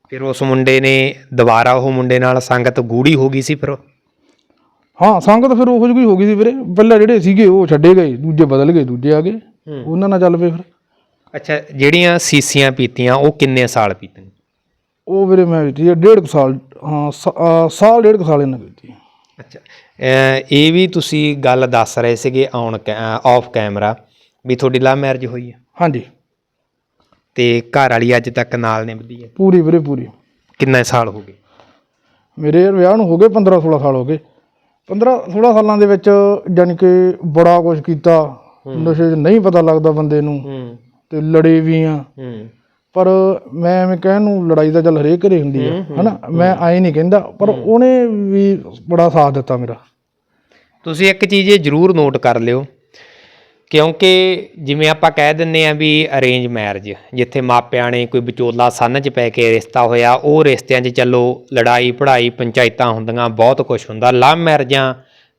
ਫਿਰ ਉਸ ਮੁੰਡੇ ਨੇ ਦੁਬਾਰਾ ਉਹ ਮੁੰਡੇ ਨਾਲ ਸੰਗਤ ਗੂੜੀ ਹੋ ਗਈ ਸੀ ਫਿਰ ਹਾਂ ਸੰਗਤ ਫਿਰ ਉਹੋ ਜਿਹੀ ਹੋ ਗਈ ਸੀ ਵੀਰੇ। ਪਹਿਲਾਂ ਜਿਹੜੇ ਸੀਗੇ ਉਹ ਛੱਡੇ ਗਏ ਦੂਜੇ ਬਦਲ ਗਏ ਦੂਜੇ ਆ ਗਏ। ਉਹਨਾਂ ਨਾਲ ਚੱਲ ਪਏ ਫਿਰ। ਅੱਛਾ ਜਿਹੜੀਆਂ ਸੀਸੀਆਂ ਪੀਤੀਆਂ ਉਹ ਕਿੰਨੇ ਸਾਲ ਪੀਤੀਆਂ? ਉਹ ਵੀਰੇ ਮੈਂ ਕੀਤੀ ਆ ਡੇਢ ਕੁ ਸਾਲ ਹਾਂ ਸ- ਅਹ ਸਾਲ ਡੇਢ ਕੁ ਸਾਲ ਇਹਨਾਂ ਕੀਤੀ ਅੱਛਾ। ਇਹ ਵੀ ਤੁਸੀਂ ਗੱਲ ਦੱਸ ਰਹੇ ਸੀਗੇ ਔਨ ਆਫ ਕੈਮਰਾ ਵੀ ਤੁਹਾਡੀ ਲਵ ਮੈਰਿਜ ਹੋਈ ਹੈ ਹਾਂਜੀ। ਤੇ ਘਰ ਵਾਲੀ ਅੱਜ ਤੱਕ ਨਾਲ ਨਿਭਦੀ ਹੈ ਪੂਰੀ ਵੀਰੇ ਪੂਰੀ। ਕਿੰਨੇ ਸਾਲ ਹੋ ਗਏ? ਮੇਰੇ ਯਾਰ ਵਿਆਹ ਨੂੰ ਹੋ ਗਏ 15 16 ਸਾਲ ਹੋ ਗਏ। 15 16 ਸਾਲਾਂ ਦੇ ਵਿੱਚ ਜਾਣੀ ਕਿ ਬੜਾ ਕੁਝ ਕੀਤਾ। ਨਸ਼ੇ 'ਚ ਨਹੀਂ ਪਤਾ ਲੱਗਦਾ ਬੰਦੇ ਨੂੰ। ਹੂੰ। ਤੇ ਲੜੇ ਵੀ ਆ। ਹੂੰ। ਪਰ ਮੈਂ ਐਵੇਂ ਕਹਿਣ ਨੂੰ ਲੜਾਈ ਤਾਂ ਚੱਲ ਹਰੇਕ ਘਰੇ ਹੁੰਦੀ ਆ ਹਨਾ? ਮੈਂ ਆਏ ਨਹੀਂ ਕਹਿੰਦਾ ਪਰ ਉਹਨੇ ਵੀ ਬੜਾ ਸਾਥ ਦਿੱਤਾ ਮੇਰਾ। ਤੁਸੀਂ ਇੱਕ ਚੀਜ਼ ਇਹ ਜ਼ਰੂਰ ਨੋਟ ਕਰ ਲਿਓ ਕਿਉਂਕਿ ਜਿਵੇਂ ਆਪਾਂ ਕਹਿ ਦਿੰਨੇ ਆ ਵੀ ਅਰੇਂਜ ਮੈਰਿਜ ਜਿੱਥੇ ਮਾਪਿਆਂ ਨੇ ਕੋਈ ਵਿਚੋਲਾ ਸੰਨ 'ਚ ਪੈ ਕੇ ਰਿਸ਼ਤਾ ਹੋਇਆ ਉਹ ਰਿਸ਼ਤਿਆਂ 'ਚ ਚੱਲੋ ਲੜਾਈ ਪੜਾਈ ਪੰਚਾਇਤਾਂ ਹੁੰਦੀਆਂ ਬਹੁਤ ਕੁਝ ਹੁੰਦਾ ਲਵ ਮੈਰਿਜਾਂ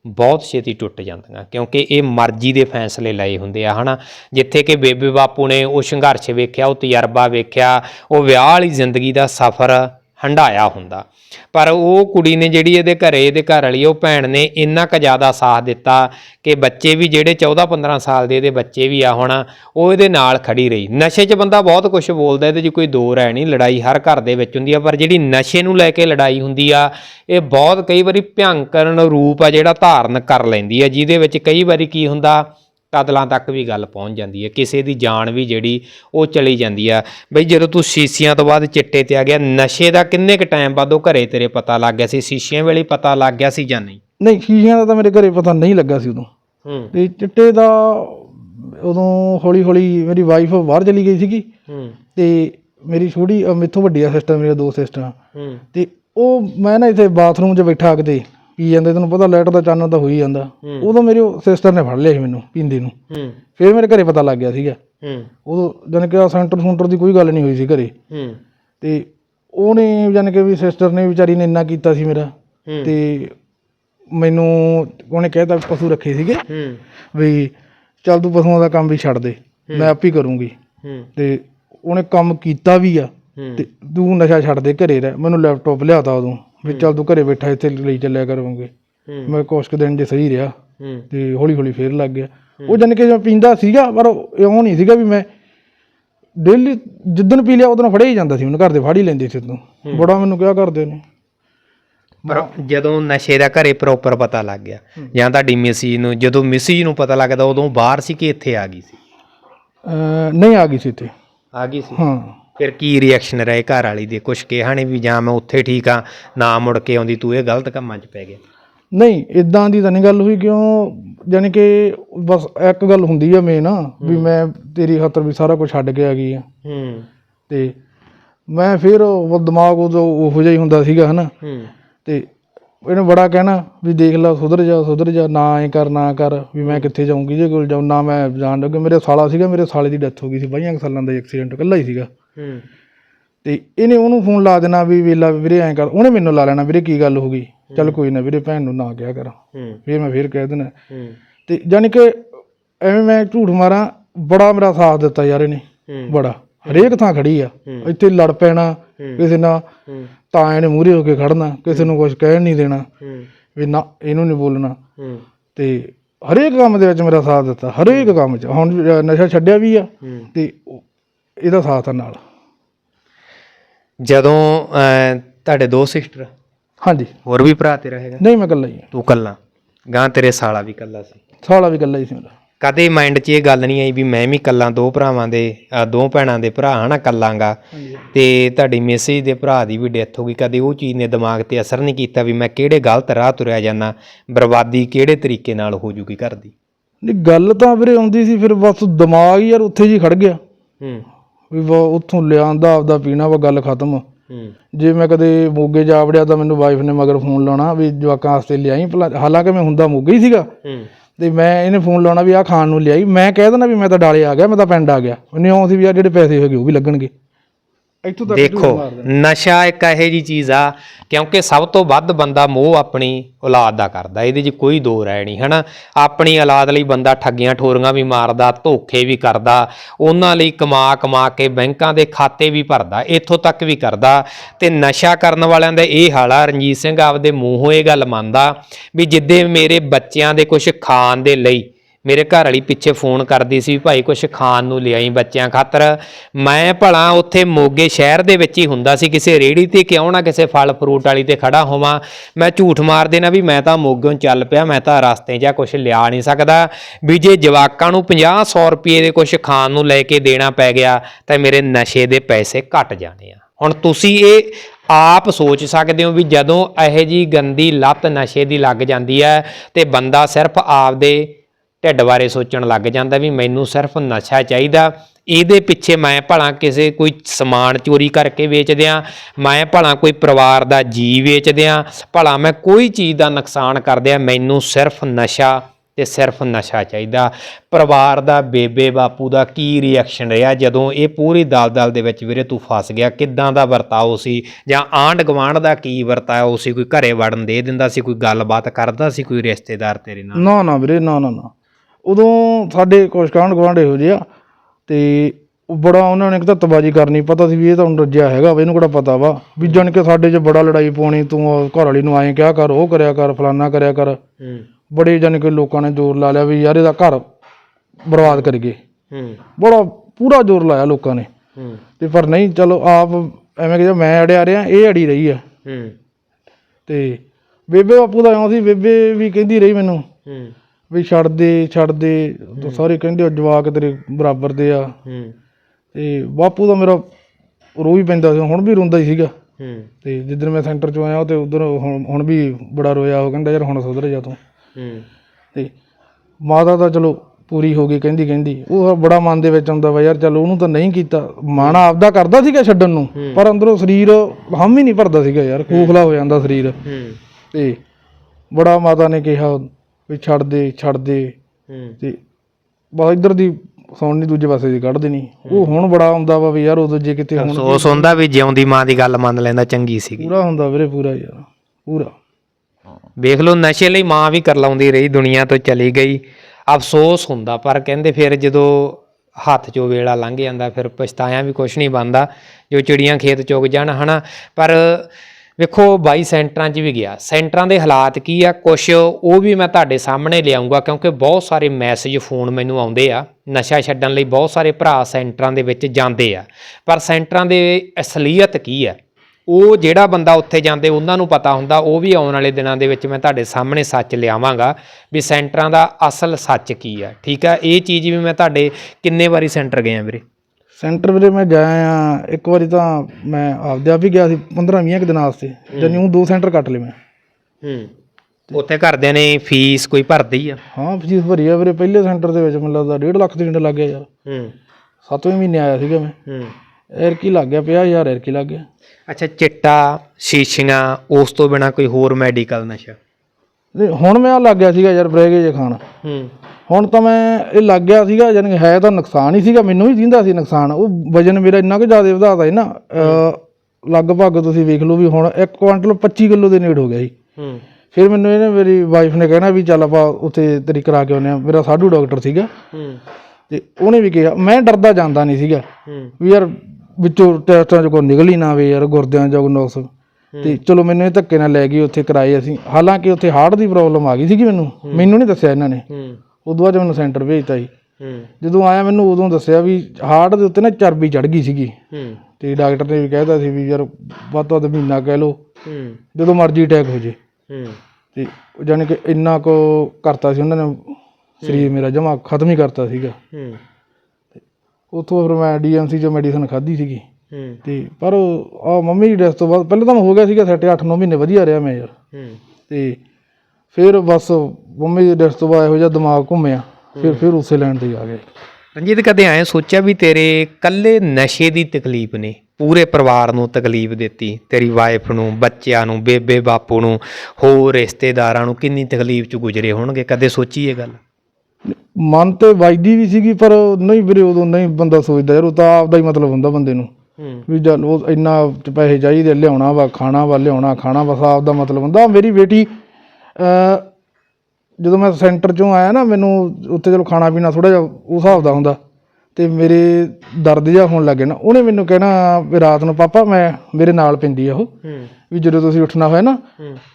ਬਹੁਤ ਛੇਤੀ ਟੁੱਟ ਜਾਂਦੀਆਂ, ਕਿਉਂਕਿ ਇਹ ਮਰਜ਼ੀ ਦੇ ਫੈਸਲੇ ਲਏ ਹੁੰਦੇ ਆ, ਹਨਾ? ਜਿੱਥੇ ਕਿ ਬੇਬੇ ਬਾਪੂ ਨੇ ਉਹ ਸੰਘਰਸ਼ ਵੇਖਿਆ, ਉਹ ਤਜਰਬਾ ਵੇਖਿਆ, ਉਹ ਵਿਆਹ ਵਾਲੀ ਜ਼ਿੰਦਗੀ ਦਾ ਸਫ਼ਰ ਹੰਡਾਇਆ ਹੁੰਦਾ। ਪਰ ਉਹ ਕੁੜੀ ਨੇ ਜਿਹੜੀ ਇਹਦੇ ਘਰੇ, ਇਹਦੇ ਘਰ ਵਾਲੀ, ਉਹ ਭੈਣ ਨੇ ਇੰਨਾ ਕੁ ਜ਼ਿਆਦਾ ਸਾਥ ਦਿੱਤਾ ਕਿ ਬੱਚੇ ਵੀ ਜਿਹੜੇ 14 15 ਸਾਲ ਦੇ ਇਹਦੇ ਬੱਚੇ ਵੀ ਆ ਹੁਣ, ਉਹ ਇਹਦੇ ਨਾਲ ਖੜੀ ਰਹੀ। ਨਸ਼ੇ 'ਚ ਬੰਦਾ ਬਹੁਤ ਕੁਝ ਬੋਲਦਾ, ਇਹਦੇ 'ਚ ਕੋਈ ਦੋ ਰਾय ਨਹੀਂ, ਲੜਾਈ ਹਰ ਘਰ ਦੇ ਵਿੱਚ ਹੁੰਦੀ ਆ, ਪਰ ਜਿਹੜੀ ਨਸ਼ੇ ਨੂੰ ਲੈ ਕੇ ਲੜਾਈ ਹੁੰਦੀ ਆ, ਇਹ ਬਹੁਤ ਕਈ ਵਾਰੀ ਭਿਆਨਕਰਨ ਰੂਪ ਆ ਜਿਹੜਾ ਧਾਰਨ ਕਰ ਲੈਂਦੀ ਆ, ਜਿਹਦੇ ਵਿੱਚ ਕਈ ਵਾਰੀ ਕੀ ਹੁੰਦਾ ਕਤਲਾਂ ਤੱਕ ਵੀ ਗੱਲ ਪਹੁੰਚ ਜਾਂਦੀ ਹੈ ਕਿਸੇ ਦੀ ਜਾਨ ਵੀ ਜਿਹੜੀ ਉਹ ਚਲੀ ਜਾਂਦੀ ਆ। ਬਈ ਜਦੋਂ ਤੂੰ ਸ਼ੀਸ਼ੀਆਂ ਤੋਂ ਬਾਅਦ ਚਿੱਟੇ ਤੇ ਆ ਗਿਆ ਨਸ਼ੇ ਦਾ ਕਿੰਨੇ ਕ ਟਾਈਮ ਬਾਅਦ ਉਹ ਘਰੇ ਤੇਰੇ ਪਤਾ ਲੱਗ ਗਿਆ ਸੀ? ਸ਼ੀਸ਼ੀਆਂ ਵੇਲੇ ਪਤਾ ਲੱਗ ਗਿਆ ਸੀ ਜਾਂ ਨਹੀਂ? ਨਹੀਂ ਸ਼ੀਸ਼ਿਆਂ ਦਾ ਤਾਂ ਮੇਰੇ ਘਰੇ ਪਤਾ ਨਹੀਂ ਲੱਗਾ ਸੀ ਉਦੋਂ। ਹੂੰ। ਤੇ ਚਿੱਟੇ ਦਾ ਉਦੋਂ ਹੌਲੀ ਹੌਲੀ ਮੇਰੀ ਵਾਈਫ ਬਾਹਰ ਚਲੀ ਗਈ ਸੀਗੀ। ਹੂੰ। ਤੇ ਮੇਰੀ ਛੋਟੀ ਮੇਥੋਂ ਵੱਡੀ ਆ ਸਿਸਟਰ ਮੇਰੇ ਦੋ ਸਿਸਟਰਾਂ ਹੂੰ। ਤੇ ਉਹ ਮੈਂ ਨਾ ਇੱਥੇ ਬਾਥਰੂਮ 'ਚ ਬੈਠਾ ਕਿਤੇ। ਪੀ ਜਾਂਦੇ ਤੈਨੂੰ ਪਤਾ ਲਾਈਟ ਦਾ ਚਾਨਣ ਤਾਂ ਹੋ ਹੀ ਜਾਂਦਾ। ਉਦੋਂ ਮੇਰੀ ਸਿਸਟਰ ਨੇ ਫੜ ਲਿਆ ਸੀ ਮੈਨੂੰ ਪੀਂਦੇ ਨੂੰ। ਹੂੰ। ਫਿਰ ਮੇਰੇ ਘਰੇ ਪਤਾ ਲੱਗ ਗਿਆ ਸੀਗਾ। ਹੂੰ। ਉਦੋਂ ਜਾਣੀ ਕਿ ਸੈਂਟਰ ਸੂੰਟਰ ਦੀ ਕੋਈ ਗੱਲ ਨਹੀਂ ਹੋਈ ਸੀ ਘਰੇ। ਹੂੰ। ਤੇ ਉਹਨੇ ਜਾਣੀ ਕਿ ਵੀ ਸਿਸਟਰ ਨੇ ਵਿਚਾਰੀ ਨੇ ਇੰਨਾ ਕੀਤਾ ਸੀ ਮੇਰਾ। ਤੇ ਮੈਨੂੰ ਉਹਨੇ ਕਹਿਤਾ ਪਸ਼ੂ ਰੱਖੇ ਸੀਗੇ। ਹੂੰ। ਵੀ ਚੱਲ ਤੂੰ ਪਸ਼ੂਆਂ ਦਾ ਕੰਮ ਵੀ ਛੱਡ ਦੇ ਮੈਂ ਆਪ ਹੀ ਕਰੂੰਗੀ। ਹੂੰ। ਤੇ ਉਹਨੇ ਕੰਮ ਕੀਤਾ ਵੀ ਆ। ਤੇ ਤੂੰ ਨਸ਼ਾ ਛੱਡ ਦੇ ਘਰੇ ਰਹਿ। ਮੈਨੂੰ ਲੈਪਟਾਪ ਲਿਆਤਾ ਉਦੋਂ। ਵੀ ਚੱਲ ਤੂੰ ਘਰੇ ਬੈਠਾ ਇੱਥੇ ਲਈ ਚੱਲਿਆ ਕਰਵਾਂਗੇ ਹੂੰ। ਮੈਂ ਕੁਛ ਕੁ ਦਿਨ ਜੇ ਸਹੀ ਰਿਹਾ ਹੂੰ। ਤੇ ਹੌਲੀ ਹੌਲੀ ਫੇਰ ਲੱਗ ਗਿਆ। ਉਹ ਜਾਣੀ ਕਿ ਜੋ ਪੀਂਦਾ ਸੀਗਾ ਪਰ ਇਉਂ ਨਹੀਂ ਸੀਗਾ ਵੀ ਮੈਂ ਡੇਲੀ ਜਿੱਦਣ ਪੀ ਲਿਆ ਉਦੋਂ ਫੜਿਆ ਹੀ ਜਾਂਦਾ ਸੀ। ਉਹਨੂੰ ਘਰ ਦੇ ਫੜ ਹੀ ਲੈਂਦੇ ਸੀ ਉਦੋਂ। ਬੜਾ ਮੈਨੂੰ ਕਿਹਾ ਕਰਦੇ ਨੇ। ਪਰ ਜਦੋਂ ਨਸ਼ੇ ਦਾ ਘਰੇ ਪ੍ਰੋਪਰ ਪਤਾ ਲੱਗ ਗਿਆ ਜਾਂ ਤੁਹਾਡੀ ਮਿਸੀ ਨੂੰ ਜਦੋਂ ਮਿਸੀ ਨੂੰ ਪਤਾ ਲੱਗਦਾ ਉਦੋਂ ਬਾਹਰ ਸੀ ਕਿ ਇੱਥੇ ਆ ਗਈ ਸੀ? ਅਹ ਨਹੀਂ ਆ ਗਈ ਸੀ ਇੱਥੇ। ਆ ਗਈ ਸੀ? ਹਾਂ। ਫਿਰ ਕੀ ਰਿਐਕਸ਼ਨ ਰਹੇ ਘਰ ਵਾਲੀ ਦੇ? ਕੁਛ ਕਿਹਾ ਨੇ ਵੀ ਜਾਂ ਮੈਂ ਉੱਥੇ ਠੀਕ ਆ ਨਾ ਮੁੜ ਕੇ ਆਉਂਦੀ ਤੂੰ ਇਹ ਗਲਤ ਕੰਮਾਂ 'ਚ ਪੈ ਗਿਆ। ਨਹੀਂ ਇਦਾਂ ਦੀ ਤਾਂ ਨਹੀਂ ਗੱਲ ਹੋਈ ਕਿਉਂ? ਜਾਣੀ ਕਿ ਬਸ ਇੱਕ ਗੱਲ ਹੁੰਦੀ ਆ ਮੇਨ ਵੀ ਮੈਂ ਤੇਰੀ ਖਾਤਰ ਵੀ ਸਾਰਾ ਕੁਝ ਛੱਡ ਕੇ ਆ ਗਈ ਆ। ਹੂੰ। ਤੇ ਮੈਂ ਫਿਰ ਉਹ ਦਿਮਾਗ ਉਦੋਂ ਉਹੋ ਜਿਹਾ ਹੀ ਹੁੰਦਾ ਸੀਗਾ ਹਨਾ? ਹੂੰ। ਤੇ ਇਹਨੇ ਬੜਾ ਕਹਿਣਾ ਵੀ ਦੇਖ ਲੈ ਸੁਧਰ ਜਾ ਸੁਧਰ ਜਾ ਨਾ ਐ ਕਰ ਨਾ ਕਰ ਵੀ ਮੈਂ ਕਿੱਥੇ ਜਾਊਂਗੀ ਜੇ ਕੋਲ ਜਾਉਂ ਨਾ ਮੈਂ ਜਾਣ ਲੱਗੇ ਮੇਰੇ ਸਾਲਾ ਸੀਗਾ ਮੇਰੇ ਸਾਲੇ ਦੀ ਡੈਥ ਹੋ ਗਈ ਸੀ ਬਾਈਆਂ ਸਾਲਾਂ ਦਾ ਐਕਸੀਡੈਂਟ ਇਕੱਲਾ ਹੀ ਸੀਗਾ। ਤੇ ਇਹਨੇ ਉਹਨੂੰ ਫੋਨ ਲਾ ਦੇਣਾ ਵੀ ਵੇਲਾ ਵੀਰੇ ਐਂ ਕਰ ਉਹਨੇ ਮੈਨੂੰ ਲਾ ਲੈਣਾ ਵੀਰੇ ਕੀ ਗੱਲ ਹੋ ਗਈ? ਚੱਲ ਕੋਈ ਨਾ ਵੀਰੇ ਭੈਣ ਨੂੰ ਨਾ ਕਿਹਾ ਕਰ। ਫਿਰ ਮੈਂ ਫਿਰ ਕਹਿ ਦੇਣਾ। ਤੇ ਜਾਣੀ ਕਿ ਐਵੇਂ ਮੈਂ ਝੂਠ ਮਾਰਾਂ ਬੜਾ ਮੇਰਾ ਸਾਥ ਦਿੱਤਾ ਯਾਰ ਇਹਨੇ। ਬੜਾ। ਹਰੇਕ ਥਾਂ ਖੜੀ ਆ। ਇੱਥੇ ਲੜ ਪੈਣਾ ਕਿਸੇ ਨਾਲ ਤਾਂ ਇਹਨੇ ਮੂਹਰੇ ਹੋ ਕੇ ਖੜਨਾ ਕਿਸੇ ਨੂੰ ਕੁਝ ਕਹਿਣ ਨਹੀਂ ਦੇਣਾ। ਵੀ ਨਾ ਇਹਨੂੰ ਨਹੀਂ ਬੋਲਣਾ। ਤੇ ਹਰੇਕ ਕੰਮ ਦੇ ਵਿੱਚ ਮੇਰਾ ਸਾਥ ਦਿੱਤਾ ਹਰੇਕ ਕੰਮ 'ਚ। ਹੁਣ ਨਸ਼ਾ ਛੱਡਿਆ ਵੀ ਆ ਤੇ ਇਹਦਾ ਸਾਥ ਆ ਨਾਲ। ਜਦੋਂ ਅਹ, ਤੁਹਾਡੇ ਦੋ ਸਿਸਟਰ ਹਾਂਜੀ। ਹੋਰ ਵੀ ਭਰਾ ਤੇਰਾ ਹੈਗਾ? ਨਹੀਂ ਮੈਂ ਇਕੱਲਾ ਹੀ ਤੂੰ ਕੱਲਾ ਗਾਂ ਤੇਰੇ ਸਾਲਾ ਵੀ ਕੱਲਾ ਸੀ। ਸਾਲਾ ਵੀ ਇਕੱਲਾ ਹੀ ਸੀ ਮੇਰਾ। ਕਦੇ ਮਾਈਂਡ 'ਚ ਇਹ ਗੱਲ ਨਹੀਂ ਆਈ ਵੀ ਮੈਂ ਵੀ ਕੱਲਾ ਦੋ ਭਰਾਵਾਂ ਦੇ ਦੋ ਭੈਣਾਂ ਦੇ ਭਰਾ ਹਨਾ ਕੱਲਾਂਗਾ ਤੇ ਤੁਹਾਡੀ ਮੈਸੇਜ ਦੇ ਭਰਾ ਦੀ ਵੀ ਡੈਥ ਹੋ ਗਈ। ਕਦੇ ਉਹ ਚੀਜ਼ ਨੇ ਦਿਮਾਗ ਤੇ ਅਸਰ ਨਹੀਂ ਕੀਤਾ ਵੀ ਮੈਂ ਕਿਹੜੇ ਗਲਤ ਰਾਹ ਤੁਰਿਆ ਜਾਣਾ ਬਰਬਾਦੀ ਕਿਹੜੇ ਤਰੀਕੇ ਨਾਲ ਹੋ ਜੂਗੀ ਘਰ ਦੀ? ਨਹੀਂ ਗੱਲ ਤਾਂ ਵੀਰੇ ਆਉਂਦੀ ਸੀ ਫਿਰ ਬਸ ਦਿਮਾਗ ਹੀ ਯਾਰ ਉੱਥੇ ਜੀ ਖੜ ਗਿਆ। ਹੂੰ। ਵੀ ਵਾ ਉੱਥੋਂ ਲਿਆਂਦਾ ਆਪਦਾ ਪੀਣਾ ਵਾ ਗੱਲ ਖਤਮ। ਹੂੰ। ਜੇ ਮੈਂ ਕਦੇ ਮੋਗੇ ਜਾ ਵੜਿਆ ਤਾਂ ਮੈਨੂੰ ਵਾਈਫ ਨੇ ਮਗਰ ਫੋਨ ਲਾਉਣਾ ਵੀ ਜਵਾਕਾਂ ਵਾਸਤੇ ਲਿਆਈ। ਭਲਾ ਹਾਲਾਂਕਿ ਮੈਂ ਹੁੰਦਾ ਮੋਗੇ ਹੀ ਸੀਗਾ। ਹੂੰ। ਤੇ ਮੈਂ ਇਹਨੇ ਫੋਨ ਲਾਉਣਾ ਵੀ ਆਹ ਖਾਣ ਨੂੰ ਲਿਆਈ। ਮੈਂ ਕਹਿ ਦੇਣਾ ਵੀ ਮੈਂ ਤਾਂ ਡਾਲੇ ਆ ਗਿਆ ਮੈਂ ਤਾਂ ਪਿੰਡ ਆ ਗਿਆ। ਉਹਨੇ ਆਉਂ ਸੀ ਵੀ ਯਾਰ ਜਿਹੜੇ ਪੈਸੇ ਹੋਗੇ ਉਹ ਵੀ ਲੱਗਣਗੇ। ਇੱਥੋਂ ਤੱਕ ਦੇਖੋ। ਨਸ਼ਾ ਇੱਕ ਇਹੋ ਜੀ ਚੀਜ਼ ਆ ਕਿਉਂਕਿ ਸਭ ਤੋਂ ਵੱਧ ਬੰਦਾ ਮੋਹ ਆਪਣੀ ਔਲਾਦ ਦਾ ਕਰਦਾ ਇਹਦੇ 'ਚ ਕੋਈ ਦੋ ਰਾਏ ਨਹੀਂ ਹਨਾ ਆਪਣੀ ਔਲਾਦ ਲਈ ਬੰਦਾ ਠੱਗੀਆਂ ਠੋਰੀਆਂ ਵੀ ਮਾਰਦਾ ਧੋਖੇ ਵੀ ਕਰਦਾ ਉਹਨਾਂ ਲਈ ਕਮਾ ਕਮਾ ਕੇ ਬੈਂਕਾਂ ਦੇ ਖਾਤੇ ਵੀ ਭਰਦਾ ਇੱਥੋਂ ਤੱਕ ਵੀ ਕਰਦਾ ਤੇ ਨਸ਼ਾ ਕਰਨ ਵਾਲਿਆਂ ਦਾ ਇਹ ਹਾਲ ਆ ਰਣਜੀਤ ਸਿੰਘ ਆਪਦੇ ਮੂੰਹੋਂ ਇਹ ਗੱਲ ਮੰਨਦਾ ਵੀ ਜਿੱਦੇ ਮੇਰੇ ਬੱਚਿਆਂ ਦੇ ਕੁਝ ਖਾਣ ਦੇ ਲਈ ਮੇਰੇ ਘਰ ਵਾਲੀ ਪਿੱਛੇ ਫੋਨ ਕਰਦੀ ਸੀ ਵੀ ਭਾਈ ਕੁਛ ਖਾਣ ਨੂੰ ਲਿਆਈ ਬੱਚਿਆਂ ਖਾਤਰ। ਮੈਂ ਭਲਾ ਉੱਥੇ ਮੋਗੇ ਸ਼ਹਿਰ ਦੇ ਵਿੱਚ ਹੀ ਹੁੰਦਾ ਸੀ, ਕਿਸੇ ਰੇੜੀ ਤੇ ਕਿਉਂ ਨਾ ਕਿਸੇ ਫਲ ਫਰੂਟ ਵਾਲੀ ਤੇ ਖੜਾ ਹੋਵਾਂ। ਮੈਂ ਝੂਠ ਮਾਰ ਦੇਣਾ ਵੀ ਮੈਂ ਤਾਂ ਮੋਗਿਓਂ ਚੱਲ ਪਿਆ, ਮੈਂ ਤਾਂ ਰਸਤੇ 'ਚ ਕੁਝ ਲਿਆ ਨਹੀਂ ਸਕਦਾ। ਵੀ ਜੇ ਜਵਾਕਾਂ ਨੂੰ 50 100 ਰੁਪਏ ਦੇ ਕੁਝ ਖਾਣ ਨੂੰ ਲੈ ਕੇ ਦੇਣਾ ਪੈ ਗਿਆ, ਤਾਂ ਮੇਰੇ ਨਸ਼ੇ ਦੇ ਪੈਸੇ ਘਟ ਜਾਣੇ ਆ। ਹੁਣ ਤੁਸੀਂ ਇਹ ਆਪ ਸੋਚ ਸਕਦੇ ਹੋ ਵੀ ਜਦੋਂ ਇਹੋ ਜੀ ਗੰਦੀ ਲੱਤ ਨਸ਼ੇ ਦੀ ਲੱਗ ਜਾਂਦੀ ਹੈ, ਤੇ ਬੰਦਾ ਸਿਰਫ ਆਪਦੇ ਢਿੱਡ ਬਾਰੇ ਸੋਚਣ ਲੱਗ ਜਾਂਦਾ ਵੀ ਮੈਨੂੰ ਸਿਰਫ ਨਸ਼ਾ ਚਾਹੀਦਾ। ਇਹਦੇ ਪਿੱਛੇ ਮੈਂ ਭਲਾ ਕਿਸੇ ਕੋਈ ਸਮਾਨ ਚੋਰੀ ਕਰਕੇ ਵੇਚ ਦਿਆਂ ਮੈਂ ਭਲਾ ਕੋਈ ਪਰਿਵਾਰ ਦਾ ਜੀ ਵੇਚ ਦਿਆਂ ਭਲਾ ਮੈਂ ਕੋਈ ਚੀਜ਼ ਦਾ ਨੁਕਸਾਨ ਕਰ ਦਿਆਂ ਮੈਨੂੰ ਸਿਰਫ ਨਸ਼ਾ ਤੇ ਸਿਰਫ ਨਸ਼ਾ ਚਾਹੀਦਾ। ਪਰਿਵਾਰ ਦਾ ਬੇਬੇ ਬਾਪੂ ਦਾ ਕੀ ਰਿਐਕਸ਼ਨ ਰਿਹਾ ਜਦੋਂ ਇਹ ਪੂਰੀ ਦਲਦਲ ਦੇ ਵਿੱਚ ਵੀਰੇ ਤੂੰ ਫਸ ਗਿਆ? ਕਿੱਦਾਂ ਦਾ ਵਰਤਾਓ ਸੀ? ਜਾਂ ਆਂਢ ਗਵਾਂਢ ਦਾ ਕੀ ਵਰਤਾਓ ਸੀ? ਕੋਈ ਘਰੇ ਵੜਨ ਦੇ ਦਿੰਦਾ ਸੀ? ਕੋਈ ਗੱਲਬਾਤ ਕਰਦਾ ਸੀ? ਕੋਈ ਰਿਸ਼ਤੇਦਾਰ ਤੇਰੇ ਨਾਲ? ਨਾ ਨਾ ਵੀਰੇ, ਨਾ ਨਾ ਨਾ। ਉਦੋਂ ਸਾਡੇ ਕੁਛ ਕਾਂਡ ਗਵਾਂਢ ਇਹੋ ਜਿਹੇ ਆ ਤੇ ਉਹ ਬੜਾ ਉਹਨਾਂ ਨੇ ਇੱਕ ਤਾਂ ਤਬਾਜੀ ਕਰਨੀ ਪਤਾ ਸੀ ਵੀ ਇਹ ਤਾਂ ਹੁਣ ਰੱਜਿਆ ਹੈਗਾ ਵਾ ਇਹਨੂੰ ਕਿਹੜਾ ਪਤਾ ਵਾ? ਵੀ ਜਾਣ ਕੇ ਸਾਡੇ 'ਚ ਬੜਾ ਲੜਾਈ ਪਾਉਣੀ ਤੂੰ ਘਰ ਵਾਲੀ ਨੂੰ ਐਂ ਕਿਹਾ ਕਰ ਉਹ ਕਰਿਆ ਕਰ ਫਲਾਨਾ ਕਰਿਆ ਕਰ। ਹੂੰ। ਬੜੇ ਜਾਣ ਕੇ ਲੋਕਾਂ ਨੇ ਜ਼ੋਰ ਲਾ ਲਿਆ ਵੀ ਯਾਰ ਇਹਦਾ ਘਰ ਬਰਬਾਦ ਕਰੀਏ ਹੂੰ। ਬੜਾ ਪੂਰਾ ਜ਼ੋਰ ਲਾਇਆ ਲੋਕਾਂ ਨੇ। ਹੂੰ। ਤੇ ਪਰ ਨਹੀਂ ਚਲੋ ਆਪ ਐਵੇਂ ਕਿ ਮੈਂ ਅੜਿਆ ਰਿਹਾ ਇਹ ਅੜੀ ਰਹੀ ਆ। ਹੂੰ। ਤੇ ਬੇਬੇ ਬਾਪੂ ਦਾ ਇਉਂ ਸੀ ਬੇਬੇ ਵੀ ਕਹਿੰਦੀ ਰਹੀ ਮੈਨੂੰ। ਹੂੰ। ਵੀ ਛੱਡ ਦੇ ਛੱਡ ਦੇ ਤੇ ਸਾਰੇ ਕਹਿੰਦੇ ਉਹ ਜਵਾਕ ਤੇਰੇ ਬਰਾਬਰ ਦੇ ਆ। ਹੂੰ। ਤੇ ਬਾਪੂ ਦਾ ਮੇਰਾ ਰੋ ਹੀ ਪੈਂਦਾ ਸੀ ਹੁਣ ਵੀ ਰੋਂਦਾ ਹੀ ਸੀਗਾ। ਹੂੰ। ਤੇ ਜਿੱਦਣ ਮੈਂ ਸੈਂਟਰ ਚੋਂ ਆਇਆ ਤੇ ਉਧਰ ਹੁਣ ਹੁਣ ਵੀ ਬੜਾ ਰੋਇਆ ਉਹ ਕਹਿੰਦਾ ਯਾਰ ਹੁਣ ਸੁਧਰ ਜਾ ਤੂੰ। ਹੂੰ। ਤੇ ਮਾਤਾ ਤਾਂ ਚਲੋ ਪੂਰੀ ਹੋ ਗਈ ਕਹਿੰਦੀ ਕਹਿੰਦੀ। ਉਹ ਬੜਾ ਮਨ ਦੇ ਵਿੱਚ ਆਉਂਦਾ ਵਾ ਯਾਰ ਚਲ ਉਹਨੂੰ ਤਾਂ ਨਹੀਂ ਕੀਤਾ। ਮਨ ਆਪਦਾ ਕਰਦਾ ਸੀਗਾ ਛੱਡਣ ਨੂੰ ਪਰ ਅੰਦਰੋਂ ਸਰੀਰ ਹਮ ਹੀ ਨਹੀਂ ਭਰਦਾ ਸੀਗਾ ਯਾਰ ਖੋਖਲਾ ਹੋ ਜਾਂਦਾ ਸਰੀਰ। ਹੂੰ। ਤੇ ਬੜਾ ਮਾਤਾ ਨੇ ਕਿਹਾ ਵੀ ਛੱਡ ਦੇ ਛੱਡ ਦੇ। ਹੂੰ। ਤੇ ਬਸ ਇੱਧਰ ਦੀ ਸੌਣ ਨਹੀਂ ਦੂਜੇ ਪਾਸੇ ਦੀ ਕੱਢ ਦੇਣੀ ਉਹ ਹੁਣ ਬੜਾ ਆਉਂਦਾ ਵਾ ਵੀ ਯਾਰ ਉਹ ਦੂਜੇ ਕਿਤੇ ਹੁਣ ਅਫਸੋਸ ਹੁੰਦਾ ਵੀ ਜਿਉਂਦੀ ਮਾਂ ਦੀ ਗੱਲ ਮੰਨ ਲੈਂਦਾ ਚੰਗੀ ਸੀਗੀ। ਪੂਰਾ ਹੁੰਦਾ ਵੀਰੇ ਪੂਰਾ ਯਾਰ ਪੂਰਾ। ਵੇਖ ਲਓ ਨਸ਼ੇ ਲਈ ਮਾਂ ਵੀ ਕਰ ਲਾਉਂਦੀ ਰਹੀ ਦੁਨੀਆ ਤੋਂ ਚਲੀ ਗਈ। ਅਫਸੋਸ ਹੁੰਦਾ ਪਰ ਕਹਿੰਦੇ ਫਿਰ ਜਦੋਂ ਹੱਥ ਚੋਂ ਵੇਲਾ ਲੰਘ ਜਾਂਦਾ ਫਿਰ ਪਛਤਾਇਆ ਵੀ ਕੁਛ ਨਹੀਂ ਬਣਦਾ। ਜੋ ਚਿੜੀਆਂ ਖੇਤ ਚੁਗ ਜਾਣ ਹਨਾ। ਪਰ ਵੇਖੋ, ਬਾਈ ਸੈਂਟਰਾਂ 'ਚ ਵੀ ਗਿਆ। ਸੈਂਟਰਾਂ ਦੇ ਹਾਲਾਤ ਕੀ ਆ? ਕੁਛ ਉਹ ਵੀ ਮੈਂ ਤੁਹਾਡੇ ਸਾਹਮਣੇ ਲਿਆਉਂਗਾ ਕਿਉਂਕਿ ਬਹੁਤ ਸਾਰੇ ਮੈਸੇਜ ਫੋਨ ਮੈਨੂੰ ਆਉਂਦੇ ਆ। ਨਸ਼ਾ ਛੱਡਣ ਲਈ ਬਹੁਤ ਸਾਰੇ ਭਰਾ ਸੈਂਟਰਾਂ ਦੇ ਵਿੱਚ ਜਾਂਦੇ ਆ। ਪਰ ਸੈਂਟਰਾਂ ਦੇ ਅਸਲੀਅਤ ਕੀ ਆ? ਉਹ ਜਿਹੜਾ ਬੰਦਾ ਉੱਥੇ ਜਾਂਦੇ, ਉਹਨਾਂ ਨੂੰ ਪਤਾ ਹੁੰਦਾ। ਉਹ ਵੀ ਆਉਣ ਵਾਲੇ ਦਿਨਾਂ ਦੇ ਵਿੱਚ ਮੈਂ ਤੁਹਾਡੇ ਸਾਹਮਣੇ ਸੱਚ ਲਿਆਵਾਂਗਾ ਵੀ ਸੈਂਟਰਾਂ ਦਾ ਅਸਲ ਸੱਚ ਕੀ ਆ। ਠੀਕ ਆ? ਇਹ ਚੀਜ਼ ਵੀ ਮੈਂ ਤੁਹਾਡੇ ਕਿੰਨੇ ਵਾਰੀ ਸੈਂਟਰ ਗਏ ਆ ਵੀਰੇ? ਸੈਂਟਰ ਵੀਰੇ ਮੈਂ ਜਾਇਆ ਆ ਇੱਕ ਵਾਰੀ ਤਾਂ ਮੈਂ ਆਪਦੇ ਆਪ ਹੀ ਗਿਆ ਸੀ 15 20 ਕੁ ਦਿਨਾਂ ਵਾਸਤੇ। ਜਾਨੀ ਉਹ ਦੋ ਸੈਂਟਰ ਕੱਟ ਲਏ ਮੈਂ। ਹੂੰ। ਉੱਥੇ ਘਰਦਿਆਂ ਨੇ ਫੀਸ ਕੋਈ ਭਰਦੀ ਆ? ਹਾਂ ਫੀਸ ਭਰੀ ਆ ਵੀਰੇ ਪਹਿਲੇ ਸੈਂਟਰ ਦੇ ਵਿੱਚ ਮੈਨੂੰ ਲੱਗਦਾ 1.5 ਲੱਖ ਦੀ ਡੰਡ ਲੱਗ ਗਿਆ ਯਾਰ। ਹੂੰ। ਸੱਤਵੇਂ ਮਹੀਨੇ ਆਇਆ ਸੀਗਾ ਮੈਂ। ਹੂੰ। ਐਰ ਕੀ ਲੱਗ ਗਿਆ 50000 ਐਰ ਕੀ ਲੱਗ ਗਿਆ। ਅੱਛਾ ਚਿੱਟਾ ਸ਼ੀਸ਼ੀਆਂ ਉਸ ਤੋਂ ਬਿਨਾ ਕੋਈ ਹੋਰ ਮੈਡੀਕਲ ਨਸ਼ਾ? ਨਹੀਂ ਹੁਣ ਮੈਂ ਲੱਗ ਗਿਆ ਸੀਗਾ ਯਾਰ ਬਰੇਗੇ ਜੇ ਖਾਣ। ਹੂੰ। ਹੁਣ ਤਾਂ ਮੈਂ ਇਹ ਲੱਗ ਗਿਆ ਸੀਗਾ ਕਿ ਹੈ ਤਾਂ ਨੁਕਸਾਨ ਹੀ ਸੀਗਾ ਮੈਨੂੰ ਵੀ ਦਿੰਦਾ ਸੀ ਨੁਕਸਾਨ। ਉਹ ਵਜਨ ਮੇਰਾ ਇੰਨਾ ਕੁ ਜ਼ਿਆਦਾ ਵਧਾਤਾ ਸੀ ਨਾ ਲਗਭਗ ਤੁਸੀਂ ਵੇਖ ਲਓ ਵੀ ਹੁਣ 1 ਕੁਆਂਟਲ 25 ਕਿਲੋ ਦੇ ਨੇੜ ਹੋ ਗਿਆ ਸੀ। ਹੂੰ। ਫਿਰ ਮੈਨੂੰ ਇਹਨੇ ਮੇਰੀ ਵਾਈਫ ਨੇ ਕਹਿਣਾ ਵੀ ਚੱਲ ਆਪਾਂ ਉੱਥੇ ਤੇਰੀ ਕਰਾ ਕੇ ਆਉਂਦੇ ਆ ਮੇਰਾ ਸਾਧੂ ਡਾਕਟਰ ਸੀਗਾ। ਹੂੰ। ਤੇ ਉਹਨੇ ਵੀ ਕਿਹਾ ਮੈਂ ਡਰਦਾ ਜਾਂਦਾ ਨਹੀਂ ਸੀਗਾ। ਹੂੰ। ਵੀ ਯਾਰ ਵਿੱਚੋਂ ਟੈਸਟਾਂ 'ਚ ਕੋਈ ਨਿਕਲ ਹੀ ਨਾ ਆਵੇ ਯਾਰ ਗੁਰਦਿਆਂ ਚੋਂ ਨੁਕਸ। ਤੇ ਚਲੋ ਮੈਨੂੰ ਇਹ ਧੱਕੇ ਨਾਲ ਲੈ ਗਈ ਉੱਥੇ ਕਰਾਏ ਅਸੀਂ। ਹਾਲਾਂਕਿ ਉੱਥੇ ਹਾਰਟ ਦੀ ਪ੍ਰੋਬਲਮ ਆ ਗਈ ਸੀਗੀ ਮੈਨੂੰ। ਮੈਨੂੰ ਨਹੀਂ ਦੱਸਿਆ ਇਹਨਾਂ ਨੇ। ਹੂੰ। ਉਦੋਂ ਬਾਅਦ 'ਚ ਮੈਨੂੰ ਸੈਂਟਰ ਭੇਜਤਾ ਜੀ ਹੂੰ। ਜਦੋਂ ਆਇਆ ਮੈਨੂੰ ਉਦੋਂ ਦੱਸਿਆ ਵੀ ਹਾਰਟ ਦੇ ਉੱਤੇ ਨਾ ਚਰਬੀ ਚੜ ਗਈ ਸੀਗੀ। ਹੂੰ। ਤੇ ਡਾਕਟਰ ਨੇ ਵੀ ਕਹਿਤਾ ਸੀ ਵੀ ਯਾਰ ਵੱਧ ਤੋਂ ਵੱਧ ਮਹੀਨਾ ਕਹਿ ਲਓ। ਹੂੰ। ਜਦੋਂ ਮਰਜ਼ੀ ਅਟੈਕ ਹੋ ਜੇ। ਹੂੰ। ਤੇ ਉਹ ਜਾਣੀ ਕਿ ਇੰਨਾ ਕੋ ਕਰਤਾ ਸੀ ਉਹਨਾਂ ਨੇ। ਸਰੀਰ ਮੇਰਾ ਜਮਾ ਖਤਮ ਹੀ ਕਰਤਾ ਸੀਗਾ। ਹੂੰ। ਉੱਥੋਂ ਫਿਰ ਮੈਂ ਡੀਐਮਸੀ ਚੋਂ ਮੈਡੀਸਨ ਖਾਧੀ ਸੀਗੀ। ਹੂੰ। ਤੇ ਪਰ ਆ ਮੰਮੀ ਦੀ ਡੈਥ ਤੋਂ ਬਾਅਦ ਪਹਿਲਾਂ ਤਾਂ ਮੈਂ ਹੋ ਗਿਆ ਸੀਗਾ ਸੈਟ 8-9 ਮਹੀਨੇ ਵਧੀਆ ਰਿਹਾ ਮੈਂ ਯਾਰ। ਹੂੰ। ਤੇ ਫਿਰ ਬਸ ਮੰਮੀ ਦੀ ਡੈਥ ਤੋਂ ਬਾਅਦ ਇਹੋ ਜਿਹਾ ਦਿਮਾਗ ਘੁੰਮਿਆ। ਫਿਰ ਫਿਰ ਉਸੇ ਲਾਈਨ ਤੇ ਹੀ ਆ ਗਏ। ਰਣਜੀਤ ਕਦੇ ਐਂ ਸੋਚਿਆ ਵੀ ਤੇਰੇ ਕੱਲੇ ਨਸ਼ੇ ਦੀ ਤਕਲੀਫ ਨੇ? ਪੂਰੇ ਪਰਿਵਾਰ ਨੂੰ ਤਕਲੀਫ ਦਿੱਤੀ ਤੇਰੀ ਵਾਈਫ ਨੂੰ ਬੱਚਿਆਂ ਨੂੰ ਬੇਬੇ ਬਾਪੂ ਨੂੰ ਹੋਰ ਰਿਸ਼ਤੇਦਾਰਾਂ ਨੂੰ ਕਿੰਨੀ ਤਕਲੀਫ ਚ ਗੁਜ਼ਰੇ ਹੋਣਗੇ? ਕਦੇ ਸੋਚੀ ਇਹ ਗੱਲ? ਮਨ ਤੇ ਵੱਜਦੀ ਵੀ ਸੀਗੀ ਪਰ ਨਹੀਂ ਵੀਰੇ ਉਦੋਂ ਨਹੀਂ ਬੰਦਾ ਸੋਚਦਾ ਯਾਰ ਉਹ ਤਾਂ ਆਪਦਾ ਹੀ ਮਤਲਬ ਹੁੰਦਾ ਬੰਦੇ ਨੂੰ। ਵੀ ਚੱਲ ਉਹ ਇੰਨਾ ਪੈਸੇ ਚਾਹੀਦੇ ਲਿਆਉਣਾ ਵਾ ਖਾਣਾ ਵਾ ਲਿਆਉਣਾ ਖਾਣਾ ਬਸ ਆਪਦਾ ਮਤਲਬ ਹੁੰਦਾ। ਮੇਰੀ ਬੇਟੀ ਜਦੋਂ ਮੈਂ ਸੈਂਟਰ ਚੋਂ ਆਇਆ ਨਾ ਮੈਨੂੰ ਉੱਥੇ ਚਲੋ ਖਾਣਾ ਪੀਣਾ ਥੋੜਾ ਜਿਹਾ ਉਸ ਹਿਸਾਬ ਦਾ ਹੁੰਦਾ ਤੇ ਮੇਰੇ ਦਰਦ ਜਿਹਾ ਹੋਣ ਲੱਗੇ ਨਾ ਉਹਨੇ ਮੈਨੂੰ ਕਹਿਣਾ ਵੀ ਰਾਤ ਨੂੰ ਪਾਪਾ ਮੈਂ ਮੇਰੇ ਨਾਲ ਪੈਂਦੀ ਆ ਉਹ ਵੀ ਜਦੋਂ ਤੁਸੀਂ ਉੱਠਣਾ ਹੋਇਆ ਨਾ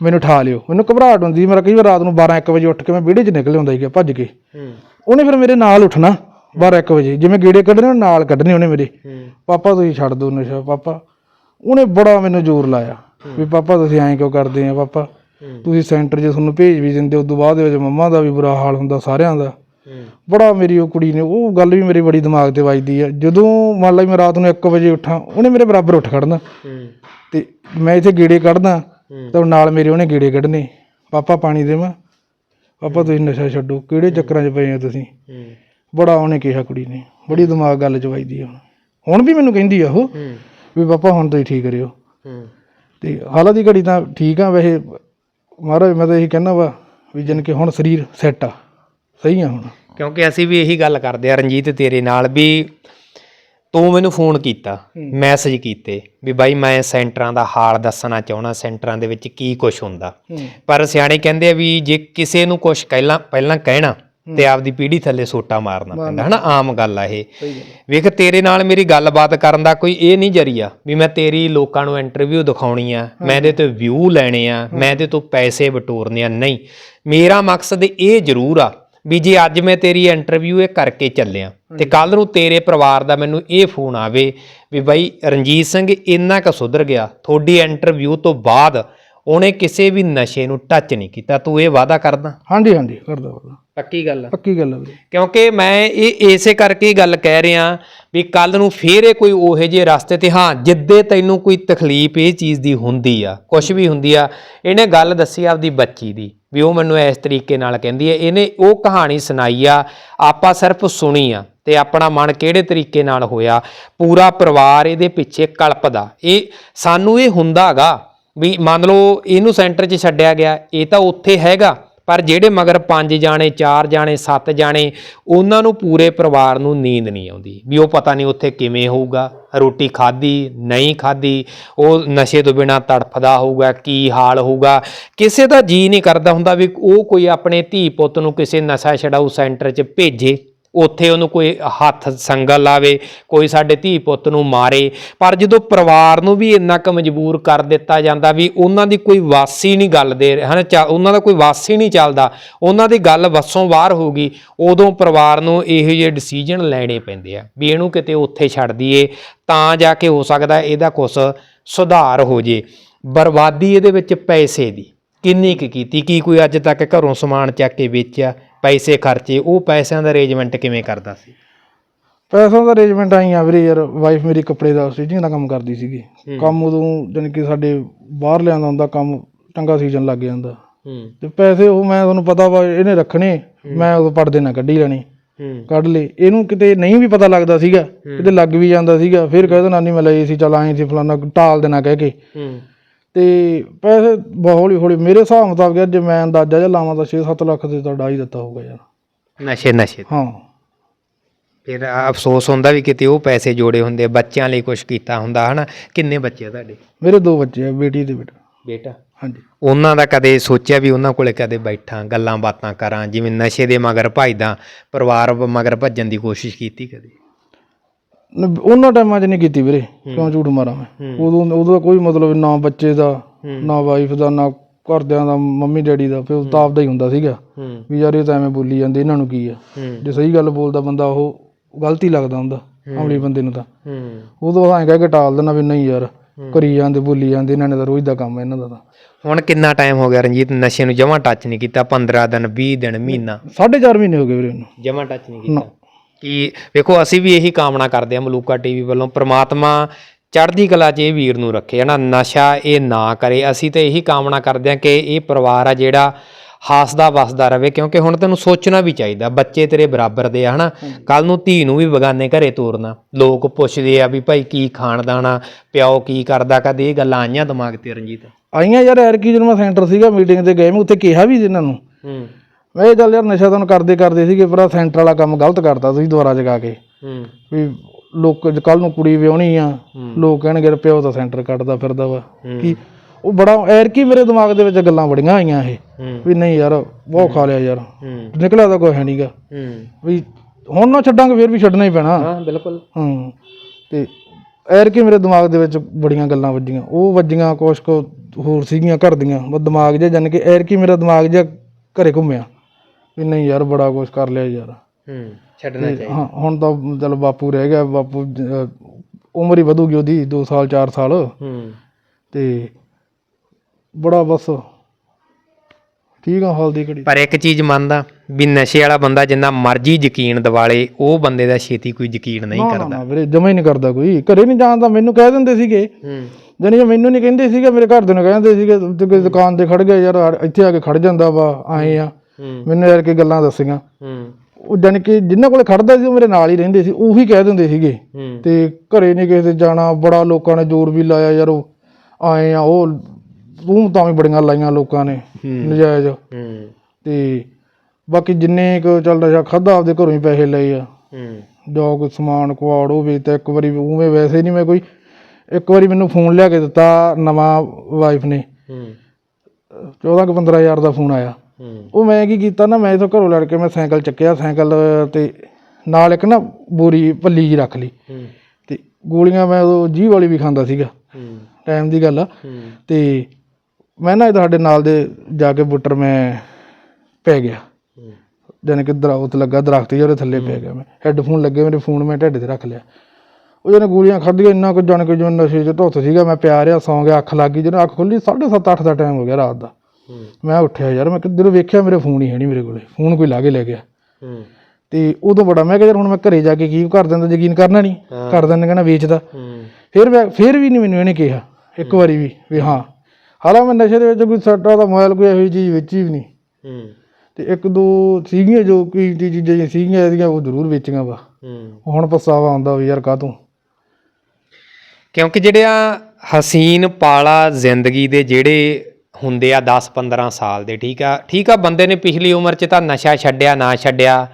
ਮੈਨੂੰ ਠਾ ਲਿਓ। ਮੈਨੂੰ ਘਬਰਾਹਟ ਹੁੰਦੀ। ਮੇਰਾ ਕਈ ਵਾਰ ਰਾਤ ਨੂੰ 12 1 ਵਜੇ ਉੱਠ ਕੇ ਮੈਂ ਵਿਹੜੇ 'ਚ ਨਿਕਲ ਆਉਂਦਾ ਸੀਗਾ ਭੱਜ ਕੇ। ਉਹਨੇ ਫਿਰ ਮੇਰੇ ਨਾਲ ਉੱਠਣਾ 12 1 ਵਜੇ। ਜਿਵੇਂ ਗੇੜੇ ਕੱਢਣੇ ਉਹ ਨਾਲ ਕੱਢਣੇ ਉਹਨੇ ਮੇਰੇ। ਪਾਪਾ ਤੁਸੀਂ ਛੱਡ ਦਿਓ ਨਸ਼ਾ ਪਾਪਾ। ਉਹਨੇ ਬੜਾ ਮੈਨੂੰ ਜ਼ੋਰ ਲਾਇਆ ਵੀ ਪਾਪਾ ਤੁਸੀਂ ਐਂ ਕਿਉਂ ਕਰਦੇ ਆ ਪਾਪਾ। ਤੁਸੀਂ ਸੈਂਟਰ 'ਚ ਤੁਹਾਨੂੰ ਭੇਜ ਵੀ ਦਿੰਦੇ ਉਸ ਤੋਂ ਬਾਅਦ ਦੇ ਵਿੱਚ ਮੰਮਾ ਦਾ ਵੀ ਬੁਰਾ ਹਾਲ ਹੁੰਦਾ ਸਾਰਿਆਂ ਦਾ। ਬੜਾ ਮੇਰੀ ਉਹ ਕੁੜੀ ਨੇ ਉਹ ਗੱਲ ਵੀ ਮੇਰੀ ਬੜੀ ਦਿਮਾਗ ਤੇ ਵੱਜਦੀ ਆ। ਜਦੋਂ ਮੰਨ ਲਾ ਮੈਂ ਰਾਤ ਨੂੰ 1 ਵਜੇ ਉੱਠਾਂ ਉਹਨੇ ਮੇਰੇ ਬਰਾਬਰ ਉੱਠ ਖੜਨਾ। ਤੇ ਮੈਂ ਇੱਥੇ ਗੇੜੇ ਕੱਢਦਾ। ਤਾਂ ਨਾਲ ਮੇਰੇ ਉਹਨੇ ਗੇੜੇ ਕੱਢਨੇ। ਪਾਪਾ ਪਾਣੀ ਦੇਵਾਂ? ਪਾਪਾ ਤੁਸੀਂ ਨਸ਼ਾ ਛੱਡੋ ਕਿਹੜੇ ਚੱਕਰਾਂ 'ਚ ਪਏ ਆ ਤੁਸੀਂ? ਬੜਾ ਉਹਨੇ ਕਿਹਾ ਕੁੜੀ ਨੇ ਬੜੀ ਦਿਮਾਗ ਗੱਲ 'ਚ ਵੱਜਦੀ ਆ। ਹੁਣ ਹੁਣ ਵੀ ਮੈਨੂੰ ਕਹਿੰਦੀ ਆ ਉਹ ਵੀ ਪਾਪਾ ਹੁਣ ਤੁਸੀਂ ਠੀਕ ਕਰਿਓ। ਹੂੰ। ਤੇ ਹਾਲਾਂ ਦੀ ਘੜੀ ਤਾਂ ਠੀਕ ਆ ਵੈਸੇ ਮਹਾਰਾਜ ਮੈਂ ਤਾਂ ਇਹੀ ਕਹਿਣਾ ਵਾ ਵੀ ਜਨ ਕਿ ਹੁਣ ਸਰੀਰ ਸੈੱਟ ਆ। ਸਹੀ ਆ ਹੁਣ। ਕਿਉਂਕਿ ਅਸੀਂ ਵੀ ਇਹੀ ਗੱਲ ਕਰਦੇ ਆ ਰਣਜੀਤ ਤੇਰੇ ਨਾਲ ਵੀ ਤੂੰ ਮੈਨੂੰ ਫੋਨ ਕੀਤਾ ਮੈਸੇਜ ਕੀਤੇ ਵੀ ਬਾਈ ਮੈਂ ਸੈਂਟਰਾਂ ਦਾ ਹਾਲ ਦੱਸਣਾ ਚਾਹਣਾ ਸੈਂਟਰਾਂ ਦੇ ਵਿੱਚ ਕੀ ਕੁਝ ਹੁੰਦਾ। ਪਰ ਸਿਆਣੇ ਕਹਿੰਦੇ ਆ ਵੀ ਜੇ ਕਿਸੇ ਨੂੰ ਕੁਝ ਪਹਿਲਾਂ ਪਹਿਲਾਂ ਕਹਿਣਾ ਤੇ ਆਪਦੀ ਪੀੜੀ ਥੱਲੇ ਸੋਟਾ ਮਾਰਨਾ ਪੈਂਦਾ। ਹਨਾ? ਆਮ ਗੱਲ ਆ ਇਹ। ਵੇਖ ਤੇਰੇ ਨਾਲ ਮੇਰੀ ਗੱਲਬਾਤ ਕਰਨ ਦਾ ਕੋਈ ਇਹ ਨਹੀਂ ਜਰੀਆ ਵੀ ਮੈਂ ਤੇਰੀ ਲੋਕਾਂ ਨੂੰ ਇੰਟਰਵਿਊ ਦਿਖਾਉਣੀ ਆ ਮੈਂ ਇਹਦੇ ਤੇ ਵਿਊ ਲੈਣੇ ਆ ਮੈਂ ਇਹਦੇ ਤੋਂ ਪੈਸੇ ਬਟੋਰਨੇ ਆ। ਨਹੀਂ ਮੇਰਾ ਮਕਸਦ ਇਹ ਜ਼ਰੂਰ ਆ ਵੀ ਜੇ ਅੱਜ ਮੈਂ ਤੇਰੀ ਇੰਟਰਵਿਊ ਇਹ ਕਰਕੇ ਚੱਲਿਆ ਤੇ ਕੱਲ ਨੂੰ ਤੇਰੇ ਪਰਿਵਾਰ ਦਾ ਮੈਨੂੰ ਇਹ ਫੋਨ ਆਵੇ ਵੀ ਬਾਈ ਰਣਜੀਤ ਸਿੰਘ ਇੰਨਾ ਕੁ ਸੁਧਰ ਗਿਆ ਤੁਹਾਡੀ ਇੰਟਰਵਿਊ ਤੋਂ ਬਾਅਦ ਉਹਨੇ ਕਿਸੇ ਵੀ ਨਸ਼ੇ ਨੂੰ ਟੱਚ ਨਹੀਂ ਕੀਤਾ। ਤੂੰ ਇਹ ਵਾਅਦਾ ਕਰਦਾ? ਹਾਂਜੀ ਹਾਂਜੀ ਕਰਦਾ ਕਰਦਾ। ਪੱਕੀ ਗੱਲ ਆ। ਪੱਕੀ ਗੱਲ ਵੀਰੇ। ਕਿਉਂਕਿ ਮੈਂ ਇਹ ਇਸੇ ਕਰਕੇ ਹੀ ਗੱਲ ਕਹਿ ਰਿਹਾ ਵੀ ਕੱਲ ਨੂੰ ਫੇਰ ਇਹ ਕੋਈ ਉਹੇ ਜਿਹੇ ਰਸਤੇ ਤੇ ਹਾਂ ਜਿੱਦੇ ਤੈਨੂੰ ਕੋਈ ਤਕਲੀਫ ਇਹ ਚੀਜ਼ ਦੀ ਹੁੰਦੀ ਆ ਕੁਝ ਵੀ ਹੁੰਦੀ ਆ ਇਹਨੇ ਗੱਲ ਦੱਸੀ ਆਪਦੀ ਬੱਚੀ ਦੀ ਵੀ ਉਹ ਮੈਨੂੰ ਇਸ ਤਰੀਕੇ ਨਾਲ ਕਹਿੰਦੀ ਹੈ ਇਹਨੇ ਉਹ ਕਹਾਣੀ ਸੁਣਾਈ ਆ ਆਪਾਂ ਸਿਰਫ ਸੁਣੀ ਆ ਤੇ ਆਪਣਾ ਮਨ ਕਿਹੜੇ ਤਰੀਕੇ ਨਾਲ ਹੋਇਆ ਪੂਰਾ ਪਰਿਵਾਰ ਇਹਦੇ ਪਿੱਛੇ ਕਲਪਦਾ। ਇਹ ਸਾਨੂੰ ਇਹ ਹੁੰਦਾਗਾ ਵੀ ਮੰਨ ਲਓ ਇਹਨੂੰ ਸੈਂਟਰ 'ਚ ਛੱਡਿਆ ਗਿਆ, ਇਹ ਤਾਂ ਉੱਥੇ ਹੈਗਾ, ਪਰ ਜਿਹੜੇ ਮਗਰ ਪੰਜ ਜਾਣੇ, ਚਾਰ ਜਾਣੇ, ਸੱਤ ਜਾਣੇ, ਉਹਨਾਂ ਨੂੰ ਪੂਰੇ ਪਰਿਵਾਰ ਨੂੰ ਨੀਂਦ ਨਹੀਂ ਆਉਂਦੀ। ਵੀ ਉਹ ਪਤਾ ਨਹੀਂ ਉੱਥੇ ਕਿਵੇਂ ਹੋਊਗਾ, ਰੋਟੀ ਖਾਧੀ, ਨਹੀਂ ਖਾਧੀ, ਉਹ ਨਸ਼ੇ ਤੋਂ ਬਿਨਾ ਤੜਫਦਾ ਹੋਊਗਾ, ਕੀ ਹਾਲ ਹੋਊਗਾ, ਕਿਸੇ ਦਾ ਜੀ ਨਹੀਂ ਕਰਦਾ ਹੁੰਦਾ ਵੀ ਉਹ ਕੋਈ ਆਪਣੇ ਧੀ ਪੁੱਤ ਨੂੰ ਕਿਸੇ ਨਸ਼ਾ ਛਡਾਊ ਸੈਂਟਰ 'ਚ ਭੇਜੇ। ਉੱਥੇ ਉਹਨੂੰ ਕੋਈ ਹੱਥ ਸੰਗਲ ਲਾਵੇ, ਕੋਈ ਸਾਡੇ ਧੀ ਪੁੱਤ ਨੂੰ ਮਾਰੇ। ਪਰ ਜਦੋਂ ਪਰਿਵਾਰ ਨੂੰ ਵੀ ਇੰਨਾ ਕੁ ਮਜਬੂਰ ਕਰ ਦਿੱਤਾ ਜਾਂਦਾ ਵੀ ਉਹਨਾਂ ਦੀ ਕੋਈ ਵਾਸੀ ਨਹੀਂ ਗੱਲ ਦੇ ਹਨ ਉਹਨਾਂ ਦਾ ਕੋਈ ਵਾਸੀ ਨਹੀਂ ਚੱਲਦਾ, ਉਹਨਾਂ ਦੀ ਗੱਲ ਵਸੋਂ ਬਾਹਰ ਹੋ ਗਈ, ਉਦੋਂ ਪਰਿਵਾਰ ਨੂੰ ਇਹੋ ਜਿਹੇ ਡਿਸੀਜਨ ਲੈਣੇ ਪੈਂਦੇ ਆ ਵੀ ਇਹਨੂੰ ਕਿਤੇ ਉੱਥੇ ਛੱਡ ਦਈਏ, ਤਾਂ ਜਾ ਕੇ ਹੋ ਸਕਦਾ ਇਹਦਾ ਕੁਝ ਸੁਧਾਰ ਹੋ ਜੇ। ਬਰਬਾਦੀ ਇਹਦੇ ਵਿੱਚ ਪੈਸੇ ਦੀ ਕਿੰਨੀ ਕੁ ਕੀਤੀ, ਕੀ ਕੋਈ ਅੱਜ ਤੱਕ ਘਰੋਂ ਸਮਾਨ ਚੱਕ ਕੇ ਵੇਚਿਆ ਪੈਸੇ ਖਰਚੇ ਉਹ ਪੈਸਿਆਂ ਦਾ ਅਰੇਂਜਮੈਂਟ ਕਿਵੇਂ ਕਰਦਾ ਸੀ? ਪੈਸਾ ਦਾ ਅਰੇਂਜਮੈਂਟ ਆਈ ਆ ਵੀਰੇ ਯਾਰ ਵਾਈਫ ਮੇਰੀ ਕੱਪੜੇ ਦਾ ਸਟਿਚਿੰਗ ਦਾ ਕੰਮ ਕਰਦੀ ਸੀਗੀ। ਕੰਮ ਉਦੋਂ ਜਾਣੀ ਕਿ ਸਾਡੇ ਬਾਹਰ ਲਿਆਂਦਾ ਹੁੰਦਾ ਕੰਮ ਚੰਗਾ ਸੀਜ਼ਨ ਲੱਗ ਜਾਂਦਾ। ਤੇ ਪੈਸੇ ਉਹ ਮੈਂ ਤੁਹਾਨੂੰ ਪਤਾ ਵਾ ਇਹਨੇ ਰੱਖਣੇ ਮੈਂ ਉਦੋਂ ਪੜਦੇ ਨਾ ਕੱਢੀ ਲੈਣੀ ਕੱਢ ਲਏ। ਇਹਨੂੰ ਕਿਤੇ ਨਹੀਂ ਵੀ ਪਤਾ ਲੱਗਦਾ ਸੀਗਾ ਕਿਤੇ ਲੱਗ ਵੀ ਜਾਂਦਾ ਸੀਗਾ ਫਿਰ ਕਹਿ ਦੇਣਾ ਨਹੀਂ ਮੈਂ ਲਏ ਸੀ ਚਲ ਆਏ ਸੀ ਫਲਾਨਾ ਟਾਲ ਦੇਣਾ ਕਹਿ ਕੇ। ਤੇ ਪੈਸੇ ਬਹੁਤ ਹੌਲੀ ਹੌਲੀ ਮੇਰੇ ਹਿਸਾਬ ਮੁਤਾਬਕ ਯਾਰ ਜੇ ਮੈਂ ਅੰਦਾਜ਼ਾ ਜਿਹਾ ਲਾਵਾਂ ਤਾਂ 6-7 ਲੱਖ ਦੇ ਤਾਂ ਡਾ ਹੀ ਦਿੱਤਾ ਹੋਊਗਾ ਯਾਰ। ਨਸ਼ੇ ਨਸ਼ੇ। ਹਾਂ। ਫਿਰ ਅਫਸੋਸ ਹੁੰਦਾ ਵੀ ਕਿਤੇ ਉਹ ਪੈਸੇ ਜੋੜੇ ਹੁੰਦੇ ਬੱਚਿਆਂ ਲਈ ਕੁਝ ਕੀਤਾ ਹੁੰਦਾ ਹਨਾ? ਕਿੰਨੇ ਬੱਚੇ ਆ ਤੁਹਾਡੇ? ਮੇਰੇ ਦੋ ਬੱਚੇ ਆ ਬੇਟੀ ਤੇ ਬੇਟਾ। ਬੇਟਾ? ਹਾਂਜੀ। ਉਹਨਾਂ ਦਾ ਕਦੇ ਸੋਚਿਆ ਵੀ ਉਹਨਾਂ ਕੋਲੇ ਕਦੇ ਬੈਠਾਂ ਗੱਲਾਂ ਬਾਤਾਂ ਕਰਾਂ ਜਿਵੇਂ ਨਸ਼ੇ ਦੇ ਮਗਰ ਭੱਜਦਾ ਪਰਿਵਾਰ ਮਗਰ ਭੱਜਣ ਦੀ ਕੋਸ਼ਿਸ਼ ਕੀਤੀ ਕਦੇ? ਨ- ਉਹਨਾਂ ਟਾਈਮਾਂ 'ਚ ਨਹੀਂ ਕੀਤੀ ਵੀਰੇ ਕਿਉਂ ਝੂਠ ਮਾਰਾਂ ਮੈਂ? ਉਦੋਂ ਉਦੋਂ ਦਾ ਕੋਈ ਮਤਲਬ ਨਾ ਬੱਚੇ ਦਾ ਨਾ ਵਾਈਫ ਦਾ ਨਾ ਘਰਦਿਆਂ ਦਾ ਮੰਮੀ ਡੈਡੀ ਦਾ ਫਿਰ ਉਤਾਪ ਦਾ ਹੀ ਹੁੰਦਾ ਸੀਗਾ। ਹੂੰ। ਵੀ ਯਾਰ ਇਹ ਤਾਂ ਐਵੇਂ ਬੋਲੀ ਜਾਂਦੇ ਇਹਨਾਂ ਨੂੰ ਕੀ ਆ? ਹੂੰ। ਜੇ ਸਹੀ ਗੱਲ ਬੋਲਦਾ ਬੰਦਾ ਉਹ ਗਲਤੀ ਲੱਗਦਾ ਹੁੰਦਾ ਅਮਲੀ ਬੰਦੇ ਨੂੰ ਤਾਂ। ਹੂੰ। ਉਦੋਂ ਐਂ ਕਹਿ ਕੇ ਟਾਲ ਦੇਣਾ ਵੀ ਨਹੀਂ ਯਾਰ ਕਰੀ ਜਾਂਦੇ ਬੋਲੀ ਜਾਂਦੇ ਇਹਨਾਂ ਨੇ ਤਾਂ ਰੋਜ਼ ਦਾ ਕੰਮ ਇਹਨਾਂ ਦਾ ਤਾਂ। ਹੁਣ ਕਿੰਨਾ ਟਾਈਮ ਹੋ ਗਿਆ ਰਣਜੀਤ ਨਸ਼ੇ ਨੂੰ ਜਮਾਂ ਟੱਚ ਨਹੀਂ ਕੀਤਾ 15 ਦਿਨ 20 ਦਿਨ ਮਹੀਨਾ? ਸਾਢੇ ਚਾਰ ਮਹੀਨੇ ਹੋ ਗਏ ਵੀਰੇ ਇਹਨੂੰ ਜਮਾਂ ਟੱਚ ਨਹੀਂ ਕੀਤਾ? ਕਿ ਵੇਖੋ ਅਸੀਂ ਵੀ ਇਹੀ ਕਾਮਨਾ ਕਰਦੇ ਹਾਂ ਮਲੂਕਾ ਟੀਵੀ ਵੱਲੋਂ ਪ੍ਰਮਾਤਮਾ ਚੜ੍ਹਦੀ ਕਲਾ 'ਚ ਇਹ ਵੀਰ ਨੂੰ ਰੱਖੇ ਹਨਾ ਨਸ਼ਾ ਇਹ ਨਾ ਕਰੇ। ਅਸੀਂ ਤਾਂ ਇਹੀ ਕਾਮਨਾ ਕਰਦੇ ਹਾਂ ਕਿ ਇਹ ਪਰਿਵਾਰ ਆ ਜਿਹੜਾ ਹਾਸਦਾ ਵਸਦਾ ਰਵੇ ਕਿਉਂਕਿ ਹੁਣ ਤੈਨੂੰ ਸੋਚਣਾ ਵੀ ਚਾਹੀਦਾ ਬੱਚੇ ਤੇਰੇ ਬਰਾਬਰ ਦੇ ਆ ਹਨਾ। ਕੱਲ ਨੂੰ ਧੀ ਨੂੰ ਵੀ ਬਗਾਨੇ ਘਰੇ ਤੋਰਨਾ। ਲੋਕ ਪੁੱਛਦੇ ਆ ਵੀ ਭਾਈ ਕੀ ਖਾਣ ਦਾਣਾ ਪਿਓ ਕੀ ਕਰਦਾ ਕਦੇ ਇਹ ਗੱਲਾਂ ਆਈਆਂ ਦਿਮਾਗ ਤੇ ਰਣਜੀਤ? ਆਈਆਂ ਯਾਰ ਐਰਕੀ ਜਦੋਂ ਮੈਂ ਸੈਂਟਰ ਸੀਗਾ ਮੀਟਿੰਗ ਤੇ ਗਏ ਮੈਂ ਉੱਥੇ ਕਿਹਾ ਵੀ ਇਹਨਾਂ ਨੂੰ ਹੂੰ। ਮੈਂ ਇਹ ਚੱਲ ਯਾਰ ਨਸ਼ਾ ਤੁਹਾਨੂੰ ਕਰਦੇ ਕਰਦੇ ਸੀਗੇ ਪਰ ਸੈਂਟਰ ਵਾਲਾ ਕੰਮ ਗਲਤ ਕਰਤਾ ਤੁਸੀਂ ਦੁਬਾਰਾ ਜਗਾ ਕੇ। ਹੂੰ। ਵੀ ਲੋਕ ਕੱਲ ਨੂੰ ਕੁੜੀ ਵਿਆਹਣੀ ਆ ਲੋਕ ਕਹਿਣਗੇ ਯਾਰ ਪਿਓ ਤਾਂ ਸੈਂਟਰ ਕੱਟਦਾ ਫਿਰਦਾ ਵਾ। ਕੀ ਉਹ ਬੜਾ ਐਰਕੀ ਮੇਰੇ ਦਿਮਾਗ ਦੇ ਵਿੱਚ ਗੱਲਾਂ ਬੜੀਆਂ ਆਈਆਂ ਇਹ ਵੀ ਨਹੀਂ ਯਾਰ ਬਹੁਤ ਖਾ ਲਿਆ ਯਾਰ। ਨਿਕਲਿਆ ਤਾਂ ਕੋਈ ਹੈ ਨਹੀਂਗਾ ਵੀ ਹੁਣ ਨਾ ਛੱਡਾਂਗੇ ਫਿਰ ਵੀ ਛੱਡਣਾ ਹੀ ਪੈਣਾ। ਹਾਂ ਬਿਲਕੁਲ। ਹਾਂ। ਤੇ ਐਰ ਕਿ ਮੇਰੇ ਦਿਮਾਗ ਦੇ ਵਿੱਚ ਬੜੀਆਂ ਗੱਲਾਂ ਵੱਜੀਆਂ। ਉਹ ਵੱਜੀਆਂ ਕੁਛ ਕੁ ਹੋਰ ਸੀਗੀਆਂ ਘਰ ਦੀਆਂ। ਬਸ ਦਿਮਾਗ ਜਿਹਾ ਜਾਨ ਕੇ ਐਰ ਕਿ ਮੇਰਾ ਦਿਮਾਗ ਜਿਹਾ ਘਰੇ ਘੁੰਮਿਆ। ਵੀ ਨਹੀਂ ਯਾਰ ਬੜਾ ਕੁਛ ਕਰ ਲਿਆ ਯਾਰ। ਹੂੰ ਛੱਡਣਾ ਚਾਹੀਦਾ। ਹਾਂ ਹੁਣ ਤਾਂ ਚਲ ਬਾਪੂ ਰਹਿ ਗਿਆ ਬਾਪੂ ਅਹ ਉਮਰ ਹੀ ਵਧੂਗੀ ਉਹਦੀ 2 ਸਾਲ 4 ਸਾਲ। ਹੂੰ। ਤੇ ਬੜਾ ਬਸ ਠੀਕ ਆ ਹਾਲ ਦੀ ਘੜੀ। ਪਰ ਇੱਕ ਚੀਜ਼ ਮੰਨਦਾ ਵੀ ਨਸ਼ੇ ਵਾਲਾ ਬੰਦਾ ਜਿੰਨਾ ਮਰਜ਼ੀ ਯਕੀਨ ਦਿਵਾਲੇ ਉਹ ਬੰਦੇ ਦਾ ਛੇਤੀ ਕੋਈ ਯਕੀਨ ਨਹੀਂ ਨਾ ਨਾ ਕਰਦਾ। ਨਾ ਵੀਰੇ ਜਮਾ ਹੀ ਨਹੀਂ ਕਰਦਾ ਕੋਈ। ਘਰੇ ਨਹੀਂ ਜਾਣਦਾ ਮੈਨੂੰ ਕਹਿ ਦਿੰਦੇ ਸੀਗੇ। ਹੂੰ। ਜਾਣੀ ਕਿ ਮੈਨੂੰ ਨਹੀਂ ਕਹਿੰਦੇ ਸੀਗੇ ਮੇਰੇ ਘਰ ਦੇ ਨੂੰ ਕਹਿੰਦੇ ਸੀਗੇ ਤੂੰ ਕਿਸੇ ਦੁਕਾਨ ਤੇ ਖੜ ਗਿਆ ਯਾਰ ਆ- ਇੱਥੇ ਆ ਕੇ ਖੜ ਜਾਂਦਾ ਵਾ ਆਏ ਆ। ਮੈਨੂੰ ਯਾਰ ਕੀ ਗੱਲਾਂ ਦੱਸੀਆਂ। ਹੂੰ। ਉਹ ਜਾਣੀ ਕਿ ਜਿੰਨਾਂ ਕੋਲੇ ਖੜਦਾ ਸੀ ਉਹ ਮੇਰੇ ਨਾਲ ਹੀ ਰਹਿੰਦੇ ਸੀ ਉਹੀ ਕਹਿ ਦਿੰਦੇ ਸੀਗੇ। ਤੇ ਘਰੇ ਨਹੀਂ ਕਿਸੇ ਦੇ ਜਾਣਾ ਬੜਾ ਲੋਕਾਂ ਨੇ ਜ਼ੋਰ ਵੀ ਲਾਇਆ ਯਾਰ ਉਹ। ਆਏ ਆ ਉਹ ਤੂੰ ਤਾਂ ਵੀ ਬੜੀਆਂ ਲਾਈਆਂ ਲੋਕਾਂ ਨੇ ਨਜਾਇਜ਼। ਹੂੰ। ਤੇ ਬਾਕੀ ਜਿੰਨੇ ਕੁ ਚੱਲ ਨਸ਼ਾ ਖਾਦਾ ਆਪਦੇ ਘਰੋਂ ਹੀ ਪੈਸੇ ਲਏ ਆ। ਹੂੰ। ਜੋ ਕੋਈ ਸਮਾਨ ਕੁਆੜ ਹੋਵੇ ਤਾਂ ਇੱਕ ਵਾਰੀ ਉਵੇਂ ਵੈਸੇ ਨਹੀਂ ਮੈਂ ਕੋਈ ਇੱਕ ਵਾਰੀ ਮੈਨੂੰ ਫੋਨ ਲਿਆ ਕੇ ਦਿੱਤਾ ਨਵਾਂ ਵਾਈਫ ਨੇ। ਹੂੰ। 14 ਕੁ 15000 ਦਾ ਫੋਨ ਆਇਆ। ਉਹ ਮੈਂ ਕੀ ਕੀਤਾ ਨਾ ਮੈਂ ਇਥੋਂ ਘਰੋਂ ਲੜ ਕੇ ਮੈਂ ਸਾਈਕਲ ਚੱਕਿਆ ਸਾਈਕਲ ਤੇ ਨਾਲ ਇੱਕ ਨਾ ਬੋਰੀ ਭੱਲੀ ਜੀ ਰੱਖ ਲਈ। ਤੇ ਗੋਲੀਆਂ ਮੈਂ ਉਹ ਜੀਭ ਵਾਲੀ ਵੀ ਖਾਂਦਾ ਸੀਗਾ। ਟਾਈਮ ਦੀ ਗੱਲ ਆ। ਤੇ ਮੈਂ ਨਾ ਤੁਹਾਡੇ ਨਾਲ ਦੇ ਜਾ ਕੇ ਬੁੱਟਰ ਮੈਂ ਪੈ ਗਿਆ। ਜਾਣੀ ਕਿ ਦਰਖਤ ਲੱਗਾ ਦਰਖਤ ਹੀ ਉਹਦੇ ਥੱਲੇ ਪੈ ਗਿਆ ਮੈਂ। ਹੈੱਡਫੋਨ ਲੱਗੇ ਮੇਰੇ ਫੋਨ ਮੈਂ ਢਿੱਡ ਤੇ ਰੱਖ ਲਿਆ। ਉਹ ਜਿਹਨੇ ਗੋਲੀਆਂ ਖਾਧੀਆਂ ਇੰਨਾ ਕੁ ਜਾਣ ਕੇ ਜਿਵੇਂ ਨਸ਼ੇ 'ਚ ਧੁੱਤ ਸੀਗਾ ਮੈਂ ਪਿਆ ਰਿਹਾ ਸੌਂ ਗਿਆ ਅੱਖ ਲੱਗ ਗਈ ਜਦੋਂ ਅੱਖ ਖੁੱਲੀ 7:30 ਅੱਠ ਦਾ ਟਾਈਮ ਹੋ ਗਿਆ ਰਾਤ ਦਾ। ਮੈਂ ਉੱਠਿਆ ਯਾਰ ਮੈਂ ਕਿੱਧਰ ਵੇਖਿਆ ਮੇਰੇ ਫੋਨ ਹੀ ਹੈ ਨਹੀਂ ਮੇਰੇ ਕੋਲੇ ਫੋਨ ਕੋਈ ਲਾ ਕੇ ਲੈ ਗਿਆ। ਹੂੰ। ਤੇ ਉਦੋਂ ਬੜਾ ਮੈਂ ਕਿਹਾ ਯਾਰ ਹੁਣ ਮੈਂ ਘਰੇ ਜਾ ਕੇ ਕੀ ਕਰ ਦਿੰਦਾ ਯਕੀਨ ਕਰਨਾ ਨਹੀਂ ਕਰ ਦਿੰਦੇ ਕਹਿਣਾ ਵੇਚਦਾ। ਹੂੰ। ਫਿਰ ਮੈਂ ਫਿਰ ਵੀ ਨਹੀਂ ਮੈਨੂੰ ਇਹਨੇ ਕਿਹਾ ਇੱਕ ਵਾਰੀ ਵੀ ਵੀ ਹਾਂ। ਹਾਲਾਂ ਮੈਂ ਨਸ਼ੇ ਦੇ ਵਿੱਚ ਕੋਈ ਸੱਟਾ ਦਾ ਮੋਬਾਈਲ ਕੋਈ ਇਹੋ ਜਿਹੀ ਚੀਜ਼ ਵੇਚੀ ਵੀ ਨਹੀਂ। ਹੂੰ। ਤੇ ਇੱਕ ਦੋ ਸੀਗੀਆਂ ਜੋ ਕੀ ਚੀਜ਼ਾਂ ਸੀਗੀਆਂ ਇਹਦੀਆਂ ਉਹ ਜ਼ਰੂਰ ਵੇਚੀਆਂ ਵਾ। ਹੂੰ। ਹੁਣ ਪਛਤਾਵਾ ਆਉਂਦਾ ਵੀ ਯਾਰ ਕਾਹਤੋਂ। ਕਿਉਂਕਿ ਜਿਹੜੇ ਆ ਹਸੀਨ ਪਾਲਾ ਜ਼ਿੰਦਗੀ ਦੇ ਜਿਹੜੇ ਹੁੰਦੇ ਆ 10 15 ਸਾਲ ਦੇ, ਠੀਕ ਆ? ਠੀਕ ਆ, ਬੰਦੇ ਨੇ ਪਿਛਲੀ ਉਮਰ 'ਚ ਤਾਂ ਨਸ਼ਾ ਛੱਡਿਆ, ਨਾ ਛੱਡਿਆ,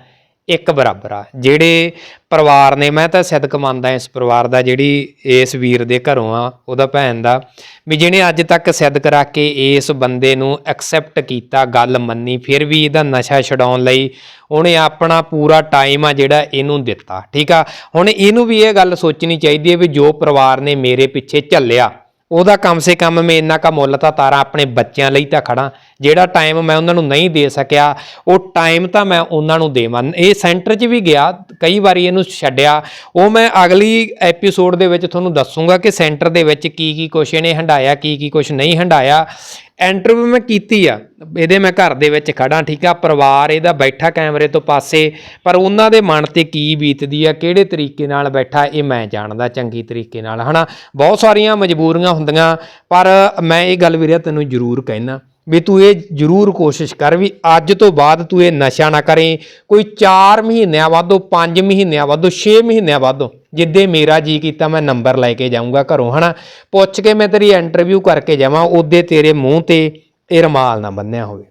ਇੱਕ ਬਰਾਬਰ ਆ। ਜਿਹੜੇ ਪਰਿਵਾਰ ਨੇ, ਮੈਂ ਤਾਂ ਸਿੱਧਕ ਮੰਨਦਾ ਇਸ ਪਰਿਵਾਰ ਦਾ, ਜਿਹੜੀ ਇਸ ਵੀਰ ਦੇ ਘਰੋਂ ਆ, ਉਹਦਾ ਭੈਣ ਦਾ, ਵੀ ਜਿਹਨੇ ਅੱਜ ਤੱਕ ਸਿੱਧਕ ਰੱਖ ਕੇ ਇਸ ਬੰਦੇ ਨੂੰ ਐਕਸੈਪਟ ਕੀਤਾ, ਗੱਲ ਮੰਨੀ, ਫਿਰ ਵੀ ਇਹਦਾ ਨਸ਼ਾ ਛਡਾਉਣ ਲਈ ਉਹਨੇ ਆਪਣਾ ਪੂਰਾ ਟਾਈਮ ਆ ਜਿਹੜਾ ਇਹਨੂੰ ਦਿੱਤਾ, ਠੀਕ ਆ? ਹੁਣ ਇਹਨੂੰ ਵੀ ਇਹ ਗੱਲ ਸੋਚਣੀ ਚਾਹੀਦੀ ਹੈ ਵੀ ਜੋ ਪਰਿਵਾਰ ਨੇ ਮੇਰੇ ਪਿੱਛੇ ਝੱਲਿਆ ਉਹਦਾ ਕਮ ਸੇ ਕਮ ਮੈਂ ਇੰਨਾ ਕਾ ਮੁੱਲ ਤਾਂ ਤਾਰਾ ਆਪਣੇ ਬੱਚਿਆਂ ਲਈ ਤਾਂ ਖੜਾ। ਜਿਹੜਾ ਟਾਈਮ ਮੈਂ ਉਹਨਾਂ ਨੂੰ ਨਹੀਂ ਦੇ ਸਕਿਆ, ਉਹ ਟਾਈਮ ਤਾਂ ਮੈਂ ਉਹਨਾਂ ਨੂੰ ਦੇਵਾਂ। ਇਹ ਸੈਂਟਰ 'ਚ ਵੀ ਗਿਆ, ਕਈ ਵਾਰੀ ਇਹਨੂੰ ਛੱਡਿਆ। ਉਹ ਮੈਂ ਅਗਲੀ ਐਪੀਸੋਡ ਦੇ ਵਿੱਚ ਤੁਹਾਨੂੰ ਦੱਸੂਗਾ ਕਿ ਸੈਂਟਰ ਦੇ ਵਿੱਚ ਕੀ ਕੀ ਕੁਛ ਇਹਨੇ ਹੰਡਾਇਆ ਕੀ ਕੀ ਕੁਛ ਨਹੀਂ ਹੰਡਾਇਆ ਇੰਟਰਵਿਊ ਮੈਂ ਕੀਤੀ ਆ। ਇਹਦੇ ਮੈਂ ਘਰ ਦੇ ਵਿੱਚ ਖੜਾ ਠੀਕ ਆ? ਪਰਿਵਾਰ ਇਹਦਾ ਬੈਠਾ ਕੈਮਰੇ ਤੋਂ ਪਾਸੇ, ਪਰ ਉਹਨਾਂ ਦੇ ਮਨ ਤੇ ਕੀ ਬੀਤਦੀ ਆ, ਕਿਹੜੇ ਤਰੀਕੇ ਨਾਲ ਬੈਠਾ, ਇਹ ਮੈਂ ਜਾਣਦਾ ਚੰਗੀ ਤਰੀਕੇ ਨਾਲ, ਹਨਾ? ਬਹੁਤ ਸਾਰੀਆਂ ਮਜਬੂਰੀਆਂ ਹੁੰਦੀਆਂ, ਪਰ ਮੈਂ ਇਹ ਗੱਲ ਵੀਰੇ ਤੈਨੂੰ ਜ਼ਰੂਰ ਕਹਿਣਾ ਵੀ ਤੂੰ ਇਹ ਜ਼ਰੂਰ ਕੋਸ਼ਿਸ਼ ਕਰ ਵੀ ਅੱਜ ਤੋਂ ਬਾਅਦ ਤੂੰ ਇਹ ਨਸ਼ਾ ਨਾ ਕਰੇ। ਕੋਈ 4 ਮਹੀਨਿਆਂ ਬਾਅਦੋਂ 5 ਮਹੀਨਿਆਂ ਬਾਅਦੋਂ 6 ਮਹੀਨਿਆਂ ਬਾਅਦੋਂ, ਜਿੱਦੇ ਮੇਰਾ ਜੀ ਕੀਤਾ ਮੈਂ ਨੰਬਰ ਲੈ ਕੇ ਜਾਊਂਗਾ ਘਰੋਂ, ਹਨਾ? ਪੁੱਛ ਕੇ ਮੈਂ ਤੇਰੀ ਇੰਟਰਵਿਊ ਕਰਕੇ ਜਾਵਾਂ, ਉਹਦੇ ਤੇਰੇ ਮੂੰਹ ਤੇ ਇਹ ਰਮਾਲ ਨਾ ਬੰਨਿਆ ਹੋਵੇ।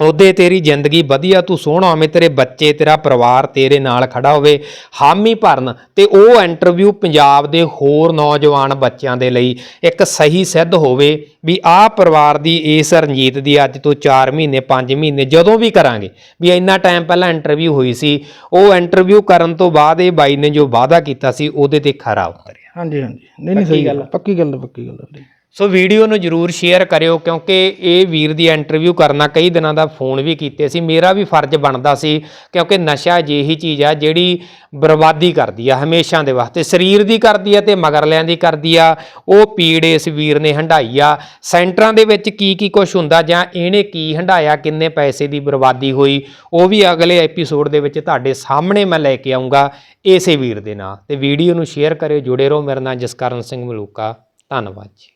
ਉਹਦੇ ਤੇਰੀ ਜ਼ਿੰਦਗੀ ਵਧੀਆ ਤੂੰ ਸੋਹਣਾ ਹੋਵੇਂ ਤੇਰੇ ਬੱਚੇ ਤੇਰਾ ਪਰਿਵਾਰ ਤੇਰੇ ਨਾਲ ਖੜਾ ਹੋਵੇ ਹਾਮੀ ਭਰਨ। ਤੇ ਉਹ ਇੰਟਰਵਿਊ ਪੰਜਾਬ ਦੇ ਹੋਰ ਨੌਜਵਾਨ ਬੱਚਿਆਂ ਦੇ ਲਈ ਇੱਕ ਸਹੀ ਸਿੱਧ ਹੋਵੇ ਵੀ ਆਹ ਪਰਿਵਾਰ ਦੀ ਇਸ ਰਣਜੀਤ ਦੀ ਅੱਜ ਤੋਂ 4 ਮਹੀਨੇ 5 ਮਹੀਨੇ ਜਦੋਂ ਵੀ ਕਰਾਂਗੇ ਵੀ ਇੰਨਾ ਟਾਈਮ ਪਹਿਲਾਂ ਇੰਟਰਵਿਊ ਹੋਈ ਸੀ ਉਹ ਇੰਟਰਵਿਊ ਕਰਨ ਤੋਂ ਬਾਅਦ ਇਹ ਬਾਈ ਨੇ ਜੋ ਵਾਅਦਾ ਕੀਤਾ ਸੀ ਉਹਦੇ ਤੇ ਖਰਾ ਉਤਰਿਆ। ਹਾਂਜੀ ਹਾਂਜੀ। ਨਹੀਂ ਨਹੀਂ ਸਹੀ ਗੱਲ ਪੱਕੀ ਗੱਲ ਪੱਕੀ ਗੱਲ। ਸੋ ਵੀਡੀਓ ਨੂੰ ਜਰੂਰ ਸ਼ੇਅਰ ਕਰਿਓ ਕਿਉਂਕਿ ਇਹ ਵੀਰ ਦੀ ਇੰਟਰਵਿਊ ਕਰਨਾ ਕਈ ਦਿਨਾਂ ਦਾ ਫੋਨ ਵੀ ਕੀਤੇ ਸੀ, ਮੇਰਾ ਵੀ ਫਰਜ਼ ਬਣਦਾ ਸੀ ਕਿਉਂਕਿ ਨਸ਼ਾ ਜਿਹੀ ਚੀਜ਼ ਆ ਜਿਹੜੀ ਬਰਬਾਦੀ ਕਰਦੀ ਆ ਹਮੇਸ਼ਾ ਦੇ ਵਾਸਤੇ, ਸਰੀਰ ਦੀ ਕਰਦੀ ਆ ਤੇ ਮਗਰਲਿਆਂ ਦੀ ਕਰਦੀ ਆ, ਉਹ ਪੀੜ ਇਸ ਵੀਰ ਨੇ ਹੰਡਾਈ ਆ। ਸੈਂਟਰਾਂ ਦੇ ਵਿੱਚ ਕੀ ਕੀ ਕੁਝ ਹੁੰਦਾ ਜਾਂ ਇਹਨੇ ਕੀ ਹੰਡਾਇਆ ਕਿੰਨੇ ਪੈਸੇ ਦੀ ਬਰਬਾਦੀ ਹੋਈ, ਉਹ ਵੀ ਅਗਲੇ ਐਪੀਸੋਡ ਦੇ ਵਿੱਚ ਤੁਹਾਡੇ ਸਾਹਮਣੇ ਮੈਂ ਲੈ ਕੇ ਆਉਂਗਾ ਇਸੇ ਵੀਰ ਦੇ ਨਾਲ ਤੇ ਵੀਡੀਓ ਨੂੰ ਸ਼ੇਅਰ ਕਰਿਓ, ਜੁੜੇ ਰਹੋ, ਮੇਰੇ ਨਾਲ ਜਸਕਰਨ ਸਿੰਘ ਮਲੂਕਾ, ਧੰਨਵਾਦ ਜੀ।